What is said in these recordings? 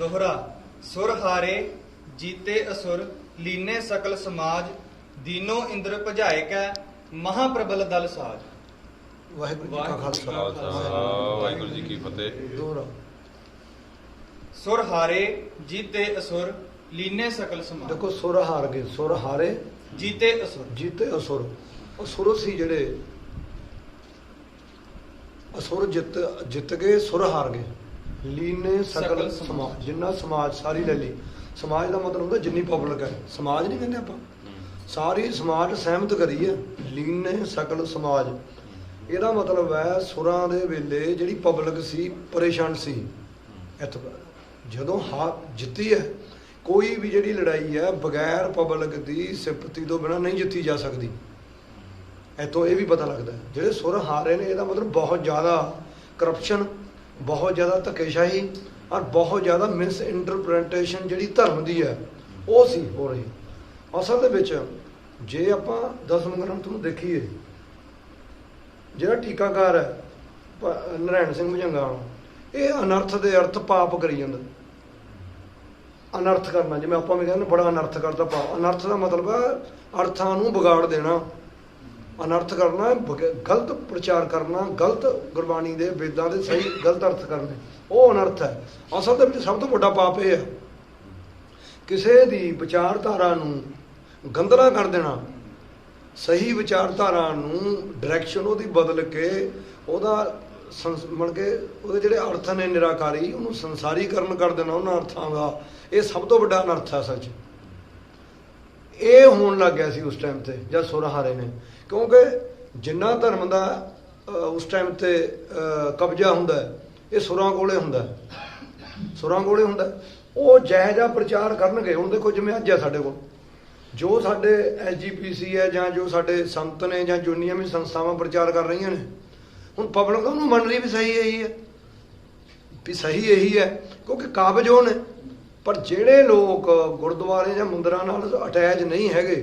ਦੋਹਰਾ ਸੁਰ ਹਾਰੇ ਜੀਤੇ ਅਸੁਰ ਲੀਨੇ ਸਕਲ ਸਮਾਜ ਦੀਨੋ ਇੰਦਰ ਭਜਾਏ ਕੈ ਮਹਾਪ੍ਰਬਲ ਦਲ ਸਾਜ। ਵਾਹਿਗੁਰੂ ਜੀ ਕਾ ਖਾਲਸਾ। ਖਾਲਸਾ। ਵਾਹਿਗੁਰੂ ਜੀ ਕੀ ਫਤਿਹ। ਦੋਹਰਾ। ਸੁਰ ਹਾਰੇ ਜੀਤੇ ਅਸੁਰ ਲੀਨੇ ਸਕਲ ਸਮਾਜ। ਦੇਖੋ ਸੁਰ ਹਾਰ ਗਏ। ਸੁਰ ਹਾਰੇ ਜੀਤੇ ਅਸੁਰ। ਜੀਤੇ ਅਸੁਰ। ਉਹ ਸੁਰ ਸੀ ਜਿਹੜੇ ਅਸੁਰ ਜਿੱਤ ਜਿੱਤ ਗਏ ਸੁਰ ਹਾਰ ਗਏ। ਲੀਨੇ ਸਕਲ ਸਮਾਜ। ਜਿੰਨਾ ਸਮਾਜ ਸਾਰੀ ਲੈ ਲਈ। ਸਮਾਜ ਦਾ ਮਤਲਬ ਹੁੰਦਾ ਜਿੰਨੀ ਪਬਲਿਕ ਹੈ। ਸਮਾਜ ਨਹੀਂ ਕਹਿੰਦੇ ਆਪਾਂ। ਸਾਰੀ ਸਮਾਜ ਸਹਿਮਤ ਕਰੀ ਹੈ। ਲੀਨੇ ਸਕਲ ਸਮਾਜ। ਇਹਦਾ ਮਤਲਬ ਹੈ ਸੁਰਾਂ ਦੇ ਵੇਲੇ ਜਿਹੜੀ ਪਬਲਿਕ ਸੀ ਪਰੇਸ਼ਾਨ ਸੀ। ਇੱਥੋਂ ਜਦੋਂ ਹਾ ਜਿੱਤੀ ਹੈ ਕੋਈ ਵੀ ਜਿਹੜੀ ਲੜਾਈ ਹੈ ਬਗੈਰ ਪਬਲਿਕ ਦੀ ਸਿਫਤੀ ਤੋਂ ਬਿਨਾ ਨਹੀਂ ਜਿੱਤੀ ਜਾ ਸਕਦੀ। ਇੱਥੋਂ ਇਹ ਵੀ ਪਤਾ ਲੱਗਦਾ। ਜਿਹੜੇ ਸੁਰ ਹਾਰੇ ਨੇ ਇਹਦਾ ਮਤਲਬ ਬਹੁਤ ਜ਼ਿਆਦਾ ਕਰਪਸ਼ਨ ਬਹੁਤ ਜ਼ਿਆਦਾ ਧੱਕੇਸ਼ਾਹੀ ਔਰ ਬਹੁਤ ਜ਼ਿਆਦਾ ਮਿਸ ਇੰਟਰਪ੍ਰੀਟੇਸ਼ਨ ਜਿਹੜੀ ਧਰਮ ਦੀ ਹੈ ਉਹ ਸੀ ਹੋ ਰਹੀ। ਅਸਲ ਦੇ ਵਿੱਚ ਜੇ ਆਪਾਂ ਦਸਮ ਗ੍ਰੰਥ ਨੂੰ ਦੇਖੀਏ ਜਿਹੜਾ ਟੀਕਾਕਾਰ ਹੈ ਪ- ਸਿੰਘ ਭੁਜੰਗਾਂ ਵਾਲਾ, ਇਹ ਅਨਰਥ ਦੇ ਅਰਥ ਪਾਪ ਕਰੀ ਜਾਂਦਾ। ਅਨਰਥ ਕਰਨਾ ਜਿਵੇਂ ਆਪਾਂ ਵੀ ਕਹਿੰਦੇ ਬੜਾ ਅਨਰਥ ਕਰਦਾ ਪਾਪ। ਅਨਰਥ ਦਾ ਮਤਲਬ ਹੈ ਅਰਥਾਂ ਨੂੰ ਵਿਗਾੜ ਦੇਣਾ। ਅਨਰਥ ਕਰਨਾ, ਬਗ- ਗਲਤ ਪ੍ਰਚਾਰ ਕਰਨਾ, ਗਲਤ ਗੁਰਬਾਣੀ ਦੇ ਵੇਦਾਂ ਦੇ ਸਹੀ ਗਲਤ ਅਰਥ ਕਰਨੇ, ਉਹ ਅਨਰਥ ਹੈ। ਅਸਲ ਦੇ ਵਿੱਚ ਸਭ ਤੋਂ ਵੱਡਾ ਪਾਪ ਇਹ ਹੈ, ਕਿਸੇ ਦੀ ਵਿਚਾਰਧਾਰਾ ਨੂੰ ਗੰਦਲਾ ਕਰ ਦੇਣਾ, ਸਹੀ ਵਿਚਾਰਧਾਰਾ ਨੂੰ ਡਾਇਰੈਕਸ਼ਨ ਉਹਦੀ ਬਦਲ ਕੇ ਉਹਦਾ ਸੰਸ- ਮਤਲਬ ਕਿ ਉਹਦੇ ਜਿਹੜੇ ਅਰਥ ਨੇ ਨਿਰਾਕਾਰੀ, ਉਹਨੂੰ ਸੰਸਾਰੀਕਰਨ ਕਰ ਦੇਣਾ ਉਹਨਾਂ ਅਰਥਾਂ ਦਾ। ਇਹ ਸਭ ਤੋਂ ਵੱਡਾ ਅਨਰਥ ਹੈ ਸੱਚ। ਇਹ ਹੋਣ ਲੱਗ ਗਿਆ ਸੀ ਉਸ ਟਾਈਮ ਤੇ, ਜਦ ਸੁਰ ਹਾਰੇ ਨੇ। ਕਿਉਂਕਿ ਜਿੰਨਾ ਧਰਮ ਦਾ ਉਸ ਟਾਈਮ ਤੇ ਕਬਜ਼ਾ ਹੁੰਦਾ ਇਹ ਸੁਰਾਂ ਕੋਲੇ ਹੁੰਦਾ ਸੁਰਾਂ ਕੋਲੇ ਹੁੰਦਾ ਉਹ ਜੈ ਪ੍ਰਚਾਰ ਕਰਨਗੇ, ਹੁਣ ਦੇਖੋ ਜਿਵੇਂ ਅੱਜ ਹੈ ਸਾਡੇ ਕੋਲ। ਜੋ ਸਾਡੇ ਐਸਜੀਪੀਸੀ ਹੈ ਜਾਂ ਜੋ ਸਾਡੇ ਸੰਤ ਨੇ ਜਾਂ ਜੁਨੀਆਂ ਵੀ ਸੰਸਥਾਵਾਂ ਪ੍ਰਚਾਰ ਕਰ ਰਹੀਆਂ ਨੇ, ਹੁਣ ਪਬਲਿਕ ਉਹਨੂੰ ਮੰਨ ਰਹੀ ਵੀ ਸਹੀ ਇਹੀ ਹੈ। ਵੀ ਸਹੀ ਇਹੀ ਹੈ, ਕਿਉਂਕਿ ਕਾਬਜ ਉਹ ਨੇ। ਪਰ ਜਿਹੜੇ ਲੋਕ ਗੁਰਦੁਆਰੇ ਜਾਂ ਮੰਦਰਾਂ ਨਾਲ ਅਟੈਚ ਨਹੀਂ ਹੈਗੇ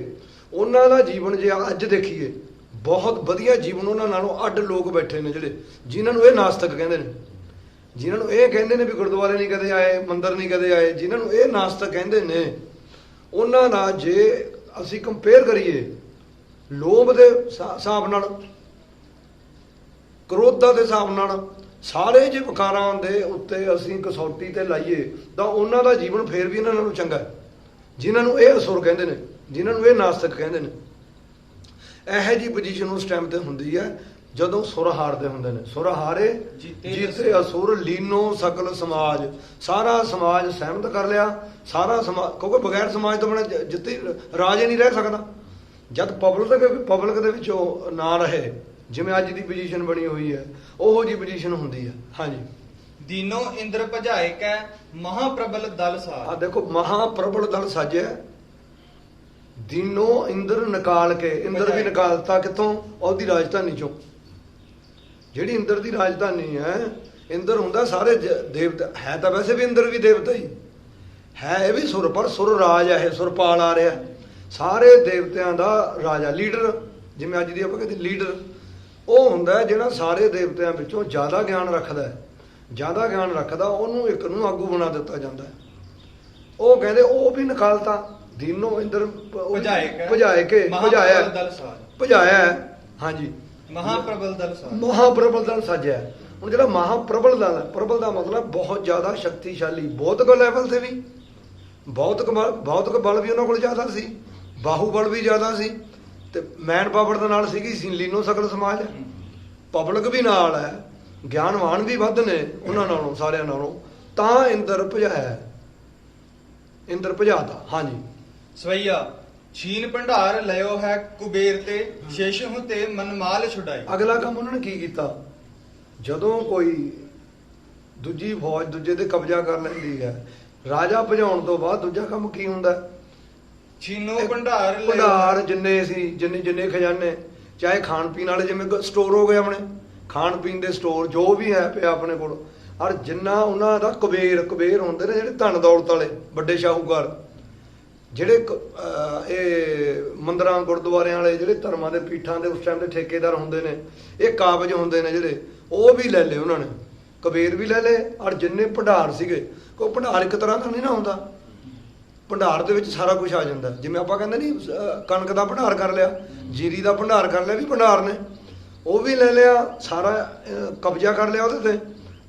ਉਹਨਾਂ ਦਾ ਜੀਵਨ ਜੇ ਅੱਜ ਦੇਖੀਏ, ਬਹੁਤ ਵਧੀਆ ਜੀਵਨ ਉਹਨਾਂ ਨਾਲੋਂ ਅੱਡ ਲੋਕ ਬੈਠੇ ਨੇ ਜਿਹੜੇ, ਜਿਨ੍ਹਾਂ ਨੂੰ ਇਹ ਨਾਸਤਕ ਕਹਿੰਦੇ ਨੇ। ਜਿਨ੍ਹਾਂ ਨੂੰ ਇਹ ਕਹਿੰਦੇ ਨੇ ਵੀ ਗੁਰਦੁਆਰੇ ਨਹੀਂ ਕਦੇ ਆਏ, ਮੰਦਰ ਨਹੀਂ ਕਦੇ ਆਏ, ਜਿਨ੍ਹਾਂ ਨੂੰ ਇਹ ਨਾਸਤਕ ਕਹਿੰਦੇ ਨੇ, ਉਹਨਾਂ ਦਾ ਜੇ ਅਸੀਂ ਕੰਪੇਅਰ ਕਰੀਏ, ਲੋਭ ਦੇ ਹਿਸਾਬ ਨਾਲ, ਕਰੋਧਾ ਦੇ ਹਿਸਾਬ ਨਾਲ, ਸਾਰੇ ਜੇ ਵਿਕਾਰਾਂ ਦੇ ਉੱਤੇ ਅਸੀਂ ਕਸੌਟੀ ਤੇ ਲਾਈਏ, ਤਾਂ ਉਹਨਾਂ ਦਾ ਜੀਵਨ ਫੇਰ ਵੀ ਇਹਨਾਂ ਨਾਲੋਂ ਚੰਗਾ ਹੈ। ਜਿਨ੍ਹਾਂ ਨੂੰ ਇਹ ਅਸੁਰ ਕਹਿੰਦੇ ਨੇ। ਜਿਨ੍ਹਾਂ ਨੂੰ ਇਹ ਨਾਸਤਕ ਕਹਿੰਦੇ ਨੇ ਇਹੋ ਜੀ ਪੋਜੀਸ਼ਨ ਉਸ ਟਾਈਮ ਤੇ ਹੁੰਦੀ ਹੈ ਜਦੋਂ ਸੁਰ ਹਾਰਦੇ ਹੁੰਦੇ ਨੇ। ਸੁਰ ਹਾਰੇ ਜੀਤੇ ਅਸੁਰ ਲੀਨੋ ਸਕਲ ਸਮਾਜ ਸਾਰਾ ਸਮਾਜ ਸਹਿਮਤ ਕਰ ਲਿਆ। ਸਾਰਾ ਸਮਾਜ ਕਿਉਂਕਿ ਬਗੈਰ ਸਮਾਜ ਤੋਂ ਬਣਾ ਜਿੱਤੇ ਰਾਜ ਹੀ ਨਹੀਂ ਰਹਿ ਸਕਦਾ। ਜਦ ਪਬਲਿਕ ਦੇ ਪਬਲਿਕ ਦੇ ਵਿੱਚ ਉਹ ਨਾ ਰਹੇ ਜਿਵੇਂ ਅੱਜ ਦੀ ਪੋਜੀਸ਼ਨ ਬਣੀ ਹੋਈ ਹੈ ਉਹੋ ਜੀ ਪੋਜੀਸ਼ਨ ਹੁੰਦੀ ਹੈ। ਹਾਂਜੀ। ਦੀਨੋ ਇੰਦਰ ਭਜਾਏ ਕੈ ਮਹਾਪ੍ਰਬਲ ਦਲ ਆ ਸਾਜ ਦੇਖੋ ਮਹਾਪ੍ਰਬਲ ਦਲ ਸਾਜਿਆ। ਦੀਨੋ ਇੰਦਰ ਨਿਕਾਲ ਕੇ, ਇੰਦਰ ਵੀ ਨਿਕਾਲਤਾ ਕਿੱਥੋਂ? ਉਹਦੀ ਰਾਜਧਾਨੀ ਚੋਂ। ਜਿਹੜੀ ਇੰਦਰ ਦੀ ਰਾਜਧਾਨੀ ਹੈ, ਇੰਦਰ ਹੁੰਦਾ ਸਾਰੇ ਦੇਵਤਾ, ਹੈ ਤਾਂ ਵੈਸੇ ਵੀ ਇੰਦਰ ਵੀ ਦੇਵਤਾ ਹੀ। ਹੈ ਇਹ ਵੀ ਸੁਰ, ਪਰ ਸੁਰ ਰਾਜ ਹੈ ਇਹ, ਸੁਰਪਾਲ ਆ ਰਿਹਾ। ਸਾਰੇ ਦੇਵਤਿਆਂ ਦਾ ਰਾਜਾ, ਲੀਡਰ, ਜਿਵੇਂ ਅੱਜ ਦੀ ਆਪਾਂ ਕਹਿੰਦੇ ਲੀਡਰ, ਉਹ ਹੁੰਦਾ ਹੈ ਜਿਹੜਾ ਸਾਰੇ ਦੇਵਤਿਆਂ ਵਿੱਚੋਂ ਜ਼ਿਆਦਾ ਗਿਆਨ ਰੱਖਦਾ ਹੈ। ਜ਼ਿਆਦਾ ਗਿਆਨ ਰੱਖਦਾ, ਉਹਨੂੰ ਇੱਕ ਨੂੰ ਆਗੂ ਬਣਾ ਦਿੱਤਾ ਜਾਂਦਾ ਉਹ ਕਹਿੰਦੇ ਉਹ ਵੀ ਨਿਕਾਲਤਾ। ਦੀਨੋ ਇੰਦਰ ਭਜਾਏ ਕੈ। ਭਜਾਏ ਕੇ ਮਹਾਪ੍ਰਬਲ ਭਜਾਇਆ ਭਜਾਇਆ। ਹਾਂਜੀ। ਮਹਾਪ੍ਰਬਲ ਦਲ ਸਾਜ। ਮਹਾਪ੍ਰਬਲ ਦਲ ਸਾਜਿਆ। ਹੁਣ ਜਿਹੜਾ ਮਹਾਪ੍ਰਬਲ ਦਲ ਹੈ ਪ੍ਰਬਲ ਦਾ ਮਤਲਬ ਬਹੁਤ ਜ਼ਿਆਦਾ ਸ਼ਕਤੀਸ਼ਾਲੀ ਬੌਧਿਕ ਲੈਵਲ ਤੇ ਵੀ। ਬੌਧਿਕ ਬਲ ਬੌਧਿਕ ਬਲ ਵੀ ਉਹਨਾਂ ਕੋਲ ਜ਼ਿਆਦਾ ਸੀ। ਬਾਹੂਬਲ ਵੀ ਜ਼ਿਆਦਾ ਸੀ। ਤੇ ਮੈਨ ਪਾਵਰ ਦੇ ਨਾਲ ਸੀਗੀ ਲੀਨੋ ਸਕਲ ਸਮਾਜ। ਪਬਲਿਕ ਵੀ ਨਾਲ ਹੈ। ਗਿਆਨਵਾਨ ਵੀ ਵੱਧ ਨੇ ਉਹਨਾਂ ਨਾਲੋਂ ਸਾਰਿਆਂ ਨਾਲੋਂ। ਤਾਂ ਇੰਦਰ ਭਜਾਇਆ। ਇੰਦਰ ਭਜਾਤਾ ਹਾਂਜੀ। ਸਵਈਆ ਛੀਨ ਭੰਡਾਰ ਲਿਓ ਹੈ ਕੁਬੇਰ ਤੇ ਸ਼ੇਸ਼ਹੁ ਤੇ ਮਨਮਾਲ ਛੁਡਾਈ ਅਗਲਾ ਕੰਮ ਉਹਨਾਂ ਨੇ ਕੀ ਕੀਤਾ? ਜਦੋਂ ਕੋਈ ਦੂਜੀ ਫੌਜ ਦੂਜੇ ਤੇ ਕਬਜ਼ਾ ਕਰ ਲੈਂਦੀ ਹੈ ਰਾਜਾ ਭਜਾਉਣ ਤੋਂ ਬਾਅਦ ਦੂਜਾ ਕੰਮ ਕੀ ਹੁੰਦਾ? ਛੀਨੋ ਭੰਡਾਰ ਲਿਓ ਭੰਡਾਰ ਜਿੰਨੇ ਸੀ ਜਿੰਨੇ ਜਿੰਨੇ ਖਜ਼ਾਨੇ ਚਾਹੇ ਖਾਣ ਪੀਣ ਵਾਲੇ ਜਿਵੇਂ ਸਟੋਰ ਹੋ ਗਏ ਆਪਣੇ ਖਾਣ ਪੀਣ ਦੇ ਸਟੋਰ ਜੋ ਵੀ ਹੈ ਪਿਆ ਆਪਣੇ ਕੋਲ ਔਰ ਜਿੰਨਾ ਉਹਨਾਂ ਦਾ ਕੁਬੇਰ ਕੁਬੇਰ ਹੁੰਦੇ ਨੇ ਜਿਹੜੇ ਧਨ ਦੌਲਤ ਵਾਲੇ ਵੱਡੇ ਸ਼ਾਹੂਕਾਰ ਜਿਹੜੇ ਕ- ਇਹ ਮੰਦਰਾਂ, ਗੁਰਦੁਆਰਿਆਂ ਵਾਲੇ ਜਿਹੜੇ ਧਰਮਾਂ ਦੇ ਪੀਠਾਂ ਦੇ ਉਸ ਟਾਈਮ ਦੇ ਠੇਕੇਦਾਰ ਹੁੰਦੇ ਨੇ, ਇਹ ਕਾਬਜ ਹੁੰਦੇ ਨੇ ਜਿਹੜੇ, ਉਹ ਵੀ ਲੈ ਲਏ ਉਹਨਾਂ ਨੇ। ਕਬੀਰ ਵੀ ਲੈ ਲਏ ਔਰ ਜਿੰਨੇ ਭੰਡਾਰ ਸੀਗੇ, ਕੋਈ ਭੰਡਾਰ ਇੱਕ ਤਰ੍ਹਾਂ ਦਾ ਨਹੀਂ ਨਾ ਹੁੰਦਾ। ਭੰਡਾਰ ਦੇ ਵਿੱਚ ਸਾਰਾ ਕੁਝ ਆ ਜਾਂਦਾ। ਜਿਵੇਂ ਆਪਾਂ ਕਹਿੰਦੇ ਨਹੀਂ ਕਣਕ ਦਾ ਭੰਡਾਰ ਕਰ ਲਿਆ, ਜੀਰੀ ਦਾ ਭੰਡਾਰ ਕਰ ਲਿਆ, ਵੀ ਭੰਡਾਰ ਨੇ। ਉਹ ਵੀ ਲੈ ਲਿਆ, ਸਾਰਾ ਕਬਜ਼ਾ ਕਰ ਲਿਆ ਉਹਦੇ ਤੇ।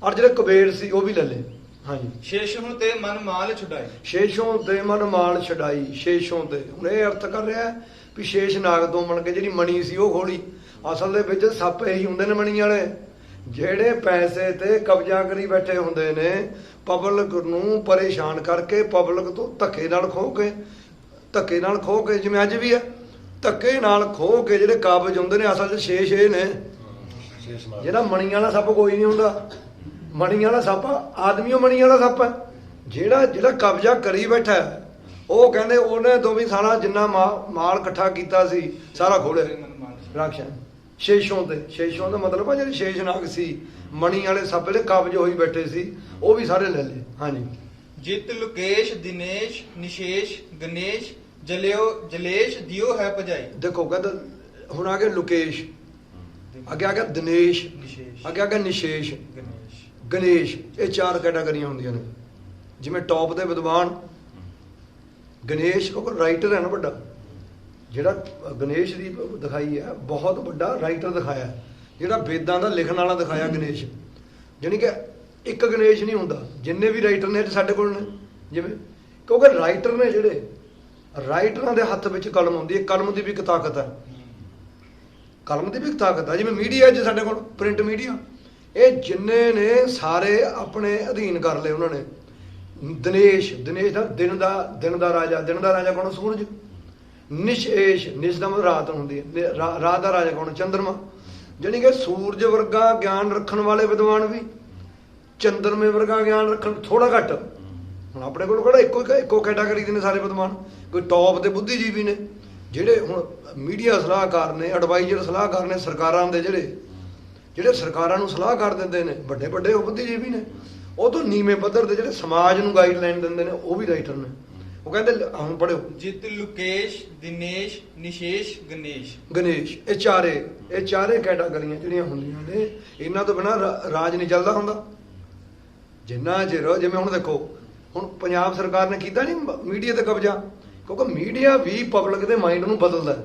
ਔਰ ਜਿਹੜੇ ਕਬੀਰ ਸੀ, ਉਹ ਵੀ ਲੈ ਲਏ। ਹਾਂਜੀ। ਸ਼ੇਸ਼ਹੁ ਤੇ ਮਨ ਮਾਲ ਛੁਡਾਏ ਸ਼ੇਸ਼ੋਂ ਤੇ ਮਨ ਮਾਲ ਛਡਾਈ ਸ਼ੇਸ਼ੋਂ ਤੇ। ਹੁਣ ਇਹ ਅਰਥ ਕਰ ਰਿਹਾ ਹੈ ਵੀ ਸ਼ੇਸ਼ ਨਾਗ ਤੋਂ ਬਣ ਕੇ ਜਿਹੜੀ ਮਣੀ ਸੀ ਉਹ ਖੋਲੀ। ਅਸਲ ਦੇ ਵਿੱਚ ਸੱਪ ਇਹੀ ਹੁੰਦੇ ਨੇ ਮਣੀ ਵਾਲੇ। ਜਿਹੜੇ ਪੈਸੇ ਤੇ ਕਬਜ਼ਾ ਕਰੀ ਬੈਠੇ ਹੁੰਦੇ ਨੇ ਪਬਲਿਕ ਨੂੰ ਪਰੇਸ਼ਾਨ ਕਰਕੇ ਪਬਲਿਕ ਤੋਂ ਧੱਕੇ ਨਾਲ ਖੋ ਕੇ ਧੱਕੇ ਨਾਲ ਖੋ ਕੇ ਜਿਵੇਂ ਅੱਜ ਵੀ ਹੈ ਧੱਕੇ ਨਾਲ ਖੋ ਕੇ ਜਿਹੜੇ ਕਾਬਜ ਹੁੰਦੇ ਨੇ ਅਸਲ 'ਚ ਸ਼ੇਸ਼ ਇਹ ਨੇ। ਜਿਹੜਾ ਮਣੀ ਵਾਲਾ ਸੱਪ ਕੋਈ ਨਹੀਂ ਹੁੰਦਾ। ਮਣੀ ਵਾਲਾ ਸੱਪ ਆਦਮੀਓ ਮਣੀ ਵਾਲਾ ਸੱਪ ਹੈ ਜਿਹੜਾ ਜਿਹੜਾ ਕਬਜ਼ਾ ਕਰੀ ਬੈਠਾ ਉਹ ਕਹਿੰਦੇ ਉਹਨੇ ਤੋਂ ਵੀ ਸਾਰਾ ਜਿੰਨਾ ਮਾਲ ਇਕੱਠਾ ਕੀਤਾ ਸੀ ਸਾਰਾ ਮਾਲ ਰਾਖਸ਼ਾਂ। ਸ਼ੇਸ਼ੋਂ ਤੇ ਸ਼ੇਸ਼ੋਂ ਦਾ ਮਤਲਬ ਹੈ ਜਿਹੜੇ ਸ਼ੇਸ਼ਨਾਗ ਸੀ ਮਣੀ ਵਾਲੇ ਸੱਪ ਜਿਹੜੇ ਕਬਜ਼ ਹੋਈ ਬੈਠੇ ਸੀ ਉਹ ਵੀ ਸਾਰੇ ਲੈ ਲਏ। ਹਾਂਜੀ। ਜਿਤ ਲੁਕੇਸ਼ ਦਿਨੇਸ਼ ਨਿਸ਼ੇਸ਼ ਗਣੇਸ਼ ਜਲਿਓ ਜਲੇਸ਼ ਦਿਓ ਹੈ ਭਜਾਈ। ਦੇਖੋ ਕਹਿੰਦਾ ਹੁਣ ਆ ਗਿਆ ਲੁਕੇਸ਼ ਅੱਗੇ ਆ ਗਿਆ ਦਿਨੇਸ਼ ਅੱਗੇ ਆ ਗਿਆ ਨਿਸ਼ੇਸ਼। ਗਣੇਸ਼, ਇਹ ਚਾਰ ਕੈਟਾਗਰੀਆਂ ਹੁੰਦੀਆਂ ਨੇ। ਜਿਵੇਂ ਟੌਪ ਦੇ ਵਿਦਵਾਨ, ਗਣੇਸ਼, ਉਹ ਰਾਈਟਰ ਹੈ ਨਾ ਵੱਡਾ। ਜਿਹੜਾ ਗਣੇਸ਼ ਦੀ ਦਿਖਾਈ ਹੈ, ਬਹੁਤ ਵੱਡਾ ਰਾਈਟਰ ਦਿਖਾਇਆ ਜਿਹੜਾ ਵੇਦਾਂ ਦਾ ਲਿਖਣ ਵਾਲਾ ਦਿਖਾਇਆ ਗਣੇਸ਼। ਜਾਣੀ ਕਿ ਇੱਕ ਗਣੇਸ਼ ਨਹੀਂ ਹੁੰਦਾ। ਜਿੰਨੇ ਵੀ ਰਾਈਟਰ ਨੇ ਸਾਡੇ ਕੋਲ ਨੇ। ਜਿਵੇਂ, ਕਿਉਂਕਿ ਰਾਈਟਰ ਨੇ ਜਿਹੜੇ ਰਾਈਟਰਾਂ ਦੇ ਹੱਥ ਵਿੱਚ ਕਲਮ ਹੁੰਦੀ ਹੈ। ਕਲਮ ਦੀ ਵੀ ਇੱਕ ਤਾਕਤ ਹੈ। ਕਲਮ ਦੀ ਵੀ ਇੱਕ ਤਾਕਤ ਹੈ। ਜਿਵੇਂ ਮੀਡੀਆ ਜੇ ਸਾਡੇ ਕੋਲ ਪ੍ਰਿੰਟ ਮੀਡੀਆ ਇਹ ਜਿੰਨੇ ਨੇ ਸਾਰੇ ਆਪਣੇ ਅਧੀਨ ਕਰ ਲਏ ਉਹਨਾਂ ਨੇ। ਦਿਨੇਸ਼ ਦਿਨੇਸ਼ ਦਾ ਦਿਨ ਦਾ ਦਿਨ ਦਾ ਰਾਜਾ, ਦਿਨ ਦਾ ਰਾਜਾ ਕੌਣ? ਸੂਰਜ। ਨਿਸ਼ੇਸ਼ ਨਿਸ਼ ਦਾ ਮਤਲਬ ਰਾਤ ਹੁੰਦੀ ਹੈ। ਰਾਤ ਦਾ ਰਾਜਾ ਕੌਣ? ਚੰਦਰਮਾ। ਜਾਣੀ ਕਿ ਸੂਰਜ ਵਰਗਾ ਗਿਆਨ ਰੱਖਣ ਵਾਲੇ ਵਿਦਵਾਨ ਵੀ, ਚੰਦਰਮੇ ਵਰਗਾ ਗਿਆਨ ਰੱਖਣ ਥੋੜਾ ਘੱਟ। ਹੁਣ ਆਪਣੇ ਕੋਲ ਕਿਹੜਾ ਇੱਕੋ ਇੱਕੋ ਕੈਟਾਗਰੀ ਦੇ ਨੇ ਸਾਰੇ ਵਿਦਵਾਨ? ਕੋਈ ਟੌਪ ਦੇ ਬੁੱਧੀਜੀਵੀ ਨੇ, ਜਿਹੜੇ ਹੁਣ ਮੀਡੀਆ ਸਲਾਹਕਾਰ ਨੇ ਐਡਵਾਈਜ਼ਰ ਸਲਾਹਕਾਰ ਨੇ ਸਰਕਾਰਾਂ ਦੇ ਜਿਹੜੇ ਜਿਹੜੇ ਸਰਕਾਰਾਂ ਨੂੰ ਸਲਾਹ ਕਰ ਦਿੰਦੇ ਨੇ ਵੱਡੇ ਵੱਡੇ ਉਹ ਬੁੱਧੀਜੀਵੀ ਨੇ ਉਹ ਤੋਂ ਨੀਵੇਂ ਪੱਧਰ ਦੇ ਜਿਹੜੇ ਸਮਾਜ ਨੂੰ ਗਾਈਡਲਾਈਨ ਦਿੰਦੇ ਨੇ ਉਹ ਵੀ ਰਾਈਟਰ ਨੇ। ਉਹ ਕਹਿੰਦੇ ਹੁਣ ਪੜਿਓ ਜਿਤ ਲੁਕੇਸ਼ ਦਿਨੇਸ਼ ਨਿਸ਼ੇਸ਼ ਗਣੇਸ਼। ਗਣੇਸ਼ ਇਹ ਚਾਰੇ ਇਹ ਚਾਰੇ ਕੈਟਾਗਰੀਆਂ ਜਿਹੜੀਆਂ ਹੁੰਦੀਆਂ ਨੇ ਇਹਨਾਂ ਤੋਂ ਬਿਨਾ ਰਾਜ ਨਹੀਂ ਚੱਲਦਾ ਹੁੰਦਾ। ਜਿੰਨਾ ਚਿਰ ਜਿਵੇਂ ਹੁਣ ਦੇਖੋ ਹੁਣ ਪੰਜਾਬ ਸਰਕਾਰ ਨੇ ਕੀਤਾ ਨਹੀਂ ਮੀਡੀਆ ਤੇ ਕਬਜ਼ਾ ਕਿਉਂਕਿ ਮੀਡੀਆ ਵੀ ਪਬਲਿਕ ਦੇ ਮਾਈਂਡ ਨੂੰ ਬਦਲਦਾ।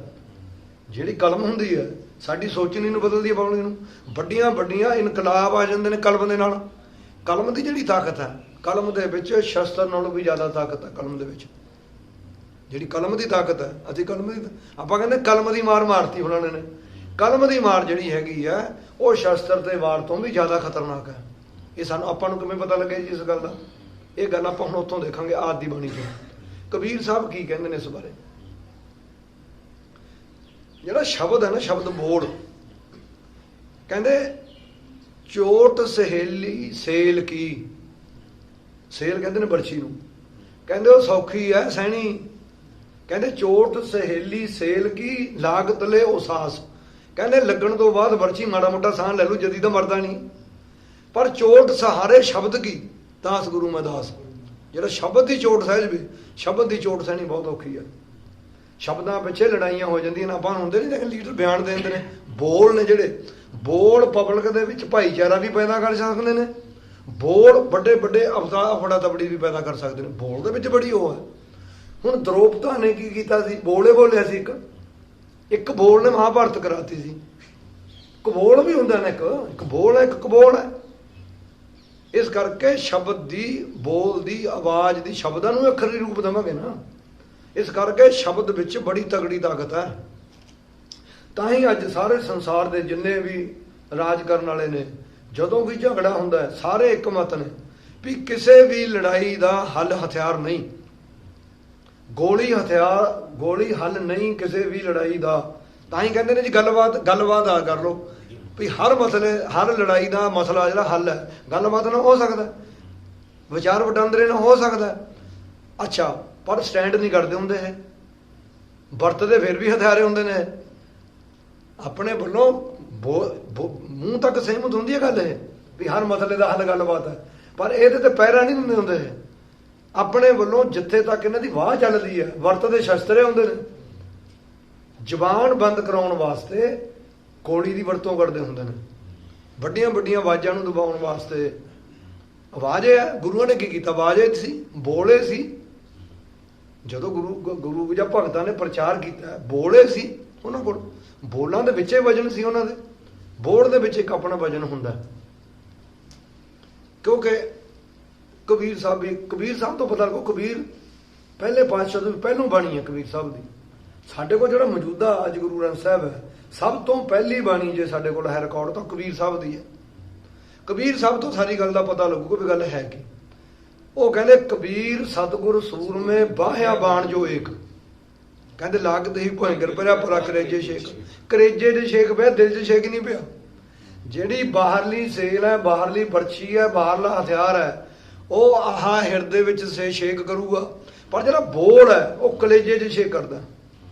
ਜਿਹੜੀ ਕਲਮ ਹੁੰਦੀ ਹੈ ਸਾਡੀ ਸੋਚਣੀ ਨੂੰ ਬਦਲਦੀ ਹੈ ਪਬਲਿਕ ਨੂੰ ਵੱਡੀਆਂ ਵੱਡੀਆਂ ਇਨਕਲਾਬ ਆ ਜਾਂਦੇ ਨੇ ਕਲਮ ਦੇ ਨਾਲ। ਕਲਮ ਦੀ ਜਿਹੜੀ ਤਾਕਤ ਹੈ ਕਲਮ ਦੇ ਵਿੱਚ ਸ਼ਸਤਰ ਨਾਲੋਂ ਵੀ ਜ਼ਿਆਦਾ ਤਾਕਤ ਹੈ ਕਲਮ ਦੇ ਵਿੱਚ। ਜਿਹੜੀ ਕਲਮ ਦੀ ਤਾਕਤ ਹੈ ਅਸੀਂ ਕਲਮ ਦੀ ਆਪਾਂ ਕਹਿੰਦੇ ਕਲਮ ਦੀ ਮਾਰ ਮਾਰਤੀ ਉਹਨਾਂ ਨੇ। ਕਲਮ ਦੀ ਮਾਰ ਜਿਹੜੀ ਹੈਗੀ ਹੈ ਉਹ ਸ਼ਸਤਰ ਤੇ ਵਾਰ ਤੋਂ ਵੀ ਜ਼ਿਆਦਾ ਖਤਰਨਾਕ ਹੈ ਇਹ ਸਾਨੂੰ ਆਪਾਂ ਨੂੰ ਕਿਵੇਂ ਪਤਾ ਲੱਗਿਆ ਜੀ ਇਸ ਗੱਲ ਦਾ? ਇਹ ਗੱਲ ਆਪਾਂ ਹੁਣ ਉੱਥੋਂ ਦੇਖਾਂਗੇ, ਆਦਿ ਦੀ ਬਾਣੀ ਤੋਂ ਕਬੀਰ ਸਾਹਿਬ ਕੀ ਕਹਿੰਦੇ ਨੇ ਇਸ ਬਾਰੇ? ਜਿਹੜਾ ਸ਼ਬਦ ਹੈ ਨਾ, ਸ਼ਬਦ ਬੋੜ ਕਹਿੰਦੇ, ਚੋਟ ਸਹੇਲੀ ਸੇਲ ਕੀ? ਸੇਲ ਕਹਿੰਦੇ ਨੇ ਬਰਛੀ ਨੂੰ। ਕਹਿੰਦੇ ਉਹ ਸੌਖੀ ਹੈ, ਸਹਿਣੀ। ਕਹਿੰਦੇ ਚੋਟ ਸਹੇਲੀ ਸੇਲ ਕੀ? ਲਾਗਤ ਲੈ ਉਸਾਸ। ਕਹਿੰਦੇ ਲੱਗਣ ਤੋਂ ਬਾਅਦ ਬਰਛੀ ਮਾੜਾ ਮੋਟਾ ਸਾਹ ਲੈ ਲੂ, ਜਦੀ ਤਾਂ ਮਰਦਾ ਨਹੀਂ। ਪਰ ਚੋਟ ਸਹਾਰੇ ਸ਼ਬਦ ਕੀ? ਦਾਸ ਗੁਰੂ ਮੈਂ ਦਾਸ। ਜਿਹੜਾ ਸ਼ਬਦ ਦੀ ਚੋਟ ਸਹਿਜ ਵੀ, ਸ਼ਬਦ ਦੀ ਚੋਟ ਸਹਿਣੀ ਬਹੁਤ ਔਖੀ ਹੈ। ਸ਼ਬਦਾਂ ਪਿੱਛੇ ਲੜਾਈਆਂ ਹੋ ਜਾਂਦੀਆਂ ਨੇ, ਆਪਾਂ ਨੂੰ ਹੁੰਦੇ ਨਹੀਂ ਲੇਕਿਨ ਲੀਡਰ ਬਿਆਨ ਦੇ ਦਿੰਦੇ ਨੇ। ਬੋਲ ਨੇ ਜਿਹੜੇ, ਬੋਲ ਪਬਲਿਕ ਦੇ ਵਿੱਚ ਭਾਈਚਾਰਾ ਵੀ ਪੈਦਾ ਕਰ ਸਕਦੇ ਨੇ, ਬੋਲ ਵੱਡੇ ਵੱਡੇ ਅਫਸਾ ਫੜਾ ਤਬੜੀ ਵੀ ਪੈਦਾ ਕਰ ਸਕਦੇ ਨੇ, ਬੋਲ ਦੇ ਵਿੱਚ ਬੜੀ ਉਹ ਹੈ ਹੁਣ ਦ੍ਰੋਪਤਾ ਨੇ ਕੀ ਕੀਤਾ ਸੀ? ਬੋਲੇ ਬੋਲਿਆ ਸੀ ਇੱਕ। ਇੱਕ ਬੋਲ ਨੇ ਮਹਾਭਾਰਤ ਕਰਾਤੀ ਸੀ। ਕਬੋਲ ਵੀ ਹੁੰਦਾ ਨਾ ਇੱਕ ਇੱਕ ਬੋਲ ਹੈ, ਇੱਕ ਕਬੋਲ ਹੈ। ਇਸ ਕਰਕੇ ਸ਼ਬਦ ਦੀ, ਬੋਲ ਦੀ, ਆਵਾਜ਼ ਦੀ ਸ਼ਬਦਾਂ ਨੂੰ ਅੱਖਰੀ ਰੂਪ ਦੇਵਾਂਗੇ ਨਾ। ਇਸ ਕਰਕੇ ਸ਼ਬਦ ਵਿੱਚ ਬੜੀ ਤਗੜੀ ਤਾਕਤ ਹੈ। ਤਾਂ ਹੀ ਅੱਜ ਸਾਰੇ ਸੰਸਾਰ ਦੇ ਜਿੰਨੇ ਵੀ ਰਾਜ ਕਰਨ ਵਾਲੇ ਨੇ, ਜਦੋਂ ਵੀ ਝਗੜਾ ਹੁੰਦਾ ਹੈ, ਸਾਰੇ ਇੱਕ ਮਤ ਨੇ ਵੀ ਕਿਸੇ ਵੀ ਲੜਾਈ ਦਾ ਹੱਲ ਹਥਿਆਰ ਨਹੀਂ। ਗੋਲੀ ਹਥਿਆਰ, ਗੋਲੀ ਹੱਲ ਨਹੀਂ ਕਿਸੇ ਵੀ ਲੜਾਈ ਦਾ। ਤਾਂ ਹੀ ਕਹਿੰਦੇ ਨੇ ਜੀ, ਗੱਲਬਾਤ ਗੱਲਬਾਤ ਆ ਕਰ ਲੋ ਵੀ ਹਰ ਮਸਲੇ, ਹਰ ਲੜਾਈ ਦਾ ਮਸਲਾ ਜਿਹੜਾ ਹੱਲ ਹੈ, ਗੱਲਬਾਤ ਨਾਲ ਹੋ ਸਕਦਾ ਵਿਚਾਰ ਵਟਾਂਦਰੇ ਨਾਲ ਹੋ ਸਕਦਾ ਅੱਛਾ ਪਰ ਸਟੈਂਡ ਨਹੀਂ ਕਰਦੇ ਹੁੰਦੇ ਹੈ ਵਰਤਦੇ ਫਿਰ ਵੀ ਹਥਿਆਰੇ ਹੁੰਦੇ ਨੇ। ਆਪਣੇ ਵੱਲੋਂ ਬੋ- ਬੋ- ਮੂੰਹ ਤੱਕ ਸਹਿਮਤ ਹੁੰਦੀ ਹੈ ਗੱਲ ਇਹ, ਵੀ ਹਰ ਮਸਲੇ ਦਾ ਹੱਲ ਗੱਲਬਾਤ ਹੈ। ਪਰ ਇਹਦੇ ਤੇ ਪੈਰਾ ਨਹੀਂ ਦਿੰਦੇ ਹੁੰਦੇ ਇਹ। ਆਪਣੇ ਵੱਲੋਂ ਜਿੱਥੇ ਤੱਕ ਇਹਨਾਂ ਦੀ ਵਾਹ ਚੱਲਦੀ ਹੈ, ਵਰਤਦੇ ਸ਼ਸਤਰੇ ਹੁੰਦੇ ਨੇ। ਜ਼ਬਾਨ ਬੰਦ ਕਰਾਉਣ ਵਾਸਤੇ ਗੋਲੀ ਦੀ ਵਰਤੋਂ ਕਰਦੇ ਹੁੰਦੇ ਨੇ। ਵੱਡੀਆਂ ਵੱਡੀਆਂ ਆਵਾਜ਼ਾਂ ਨੂੰ ਦਬਾਉਣ ਵਾਸਤੇ। ਆਵਾਜ਼ ਇਹ ਹੈ, ਗੁਰੂਆਂ ਨੇ ਕੀ ਕੀਤਾ? ਆਵਾਜ਼ ਇਹ ਸੀ, ਬੋਲੇ ਸੀ ਜਦੋਂ ਗੁਰੂ ਗ- ਗੁਰੂ ਜਾਂ ਭਗਤਾਂ ਨੇ ਪ੍ਰਚਾਰ ਕੀਤਾ, ਬੋਲੇ ਸੀ ਉਹਨਾਂ ਕੋਲ। ਬੋਲਾਂ ਦੇ ਵਿੱਚੇ ਵਜਨ ਸੀ ਉਹਨਾਂ ਦੇ। ਬੋਲ ਦੇ ਵਿੱਚ ਇੱਕ ਆਪਣਾ ਵਜਨ ਹੁੰਦਾ। ਕਿਉਂਕਿ ਕਬੀਰ ਸਾਹਿਬ ਵੀ, ਕਬੀਰ ਸਾਹਿਬ ਤੋਂ ਪਤਾ ਲੱਗੋ, ਕਬੀਰ ਪਹਿਲੇ ਪਾਤਸ਼ਾਹ ਤੋਂ ਵੀ ਪਹਿਲੋਂ ਬਾਣੀ ਹੈ ਕਬੀਰ ਸਾਹਿਬ ਦੀ। ਸਾਡੇ ਕੋਲ ਜਿਹੜਾ ਮੌਜੂਦਾ ਅੱਜ ਗੁਰੂ ਗ੍ਰੰਥ ਸਾਹਿਬ ਹੈ, ਸਭ ਤੋਂ ਪਹਿਲੀ ਬਾਣੀ ਜੇ ਸਾਡੇ ਕੋਲ ਹੈ ਰਿਕਾਰਡ ਤਾਂ ਕਬੀਰ ਸਾਹਿਬ ਦੀ ਹੈ। ਕਬੀਰ ਸਾਹਿਬ ਤੋਂ ਸਾਰੀ ਗੱਲ ਦਾ ਪਤਾ ਲੱਗੂਗਾ ਵੀ ਗੱਲ ਹੈ ਕੀ। ਉਹ ਕਹਿੰਦੇ, ਕਬੀਰ ਸਤਗੁਰ ਸੂਰਮੇ ਬਾਹਿਆ ਬਾਣ ਜੋ ਏਕ। ਕਹਿੰਦੇ, ਲਾਗਤ ਹੀ ਭੋਇੰਗਰ ਭਰਿਆ ਪਰਾ ਕਰੇਜੇ ਸ਼ੇਖ ਕਰੇਜੇ ਦੇ ਸ਼ੇਖ ਪਿਆ, ਦਿਲ 'ਚ ਸ਼ੇਖ ਨਹੀਂ ਪਿਆ। ਜਿਹੜੀ ਬਾਹਰਲੀ ਸੇਲ ਹੈ, ਬਾਹਰਲੀ ਬਰਛੀ ਹੈ, ਬਾਹਰਲਾ ਹਥਿਆਰ ਹੈ, ਉਹ ਆਹਾ ਹਿਰਦੇ ਵਿੱਚ ਸੇ ਸ਼ੇਕ ਕਰੂਗਾ। ਪਰ ਜਿਹੜਾ ਬੋਲ ਹੈ, ਉਹ ਕਲੇਜੇ 'ਚ ਸ਼ੇਕ ਕਰਦਾ।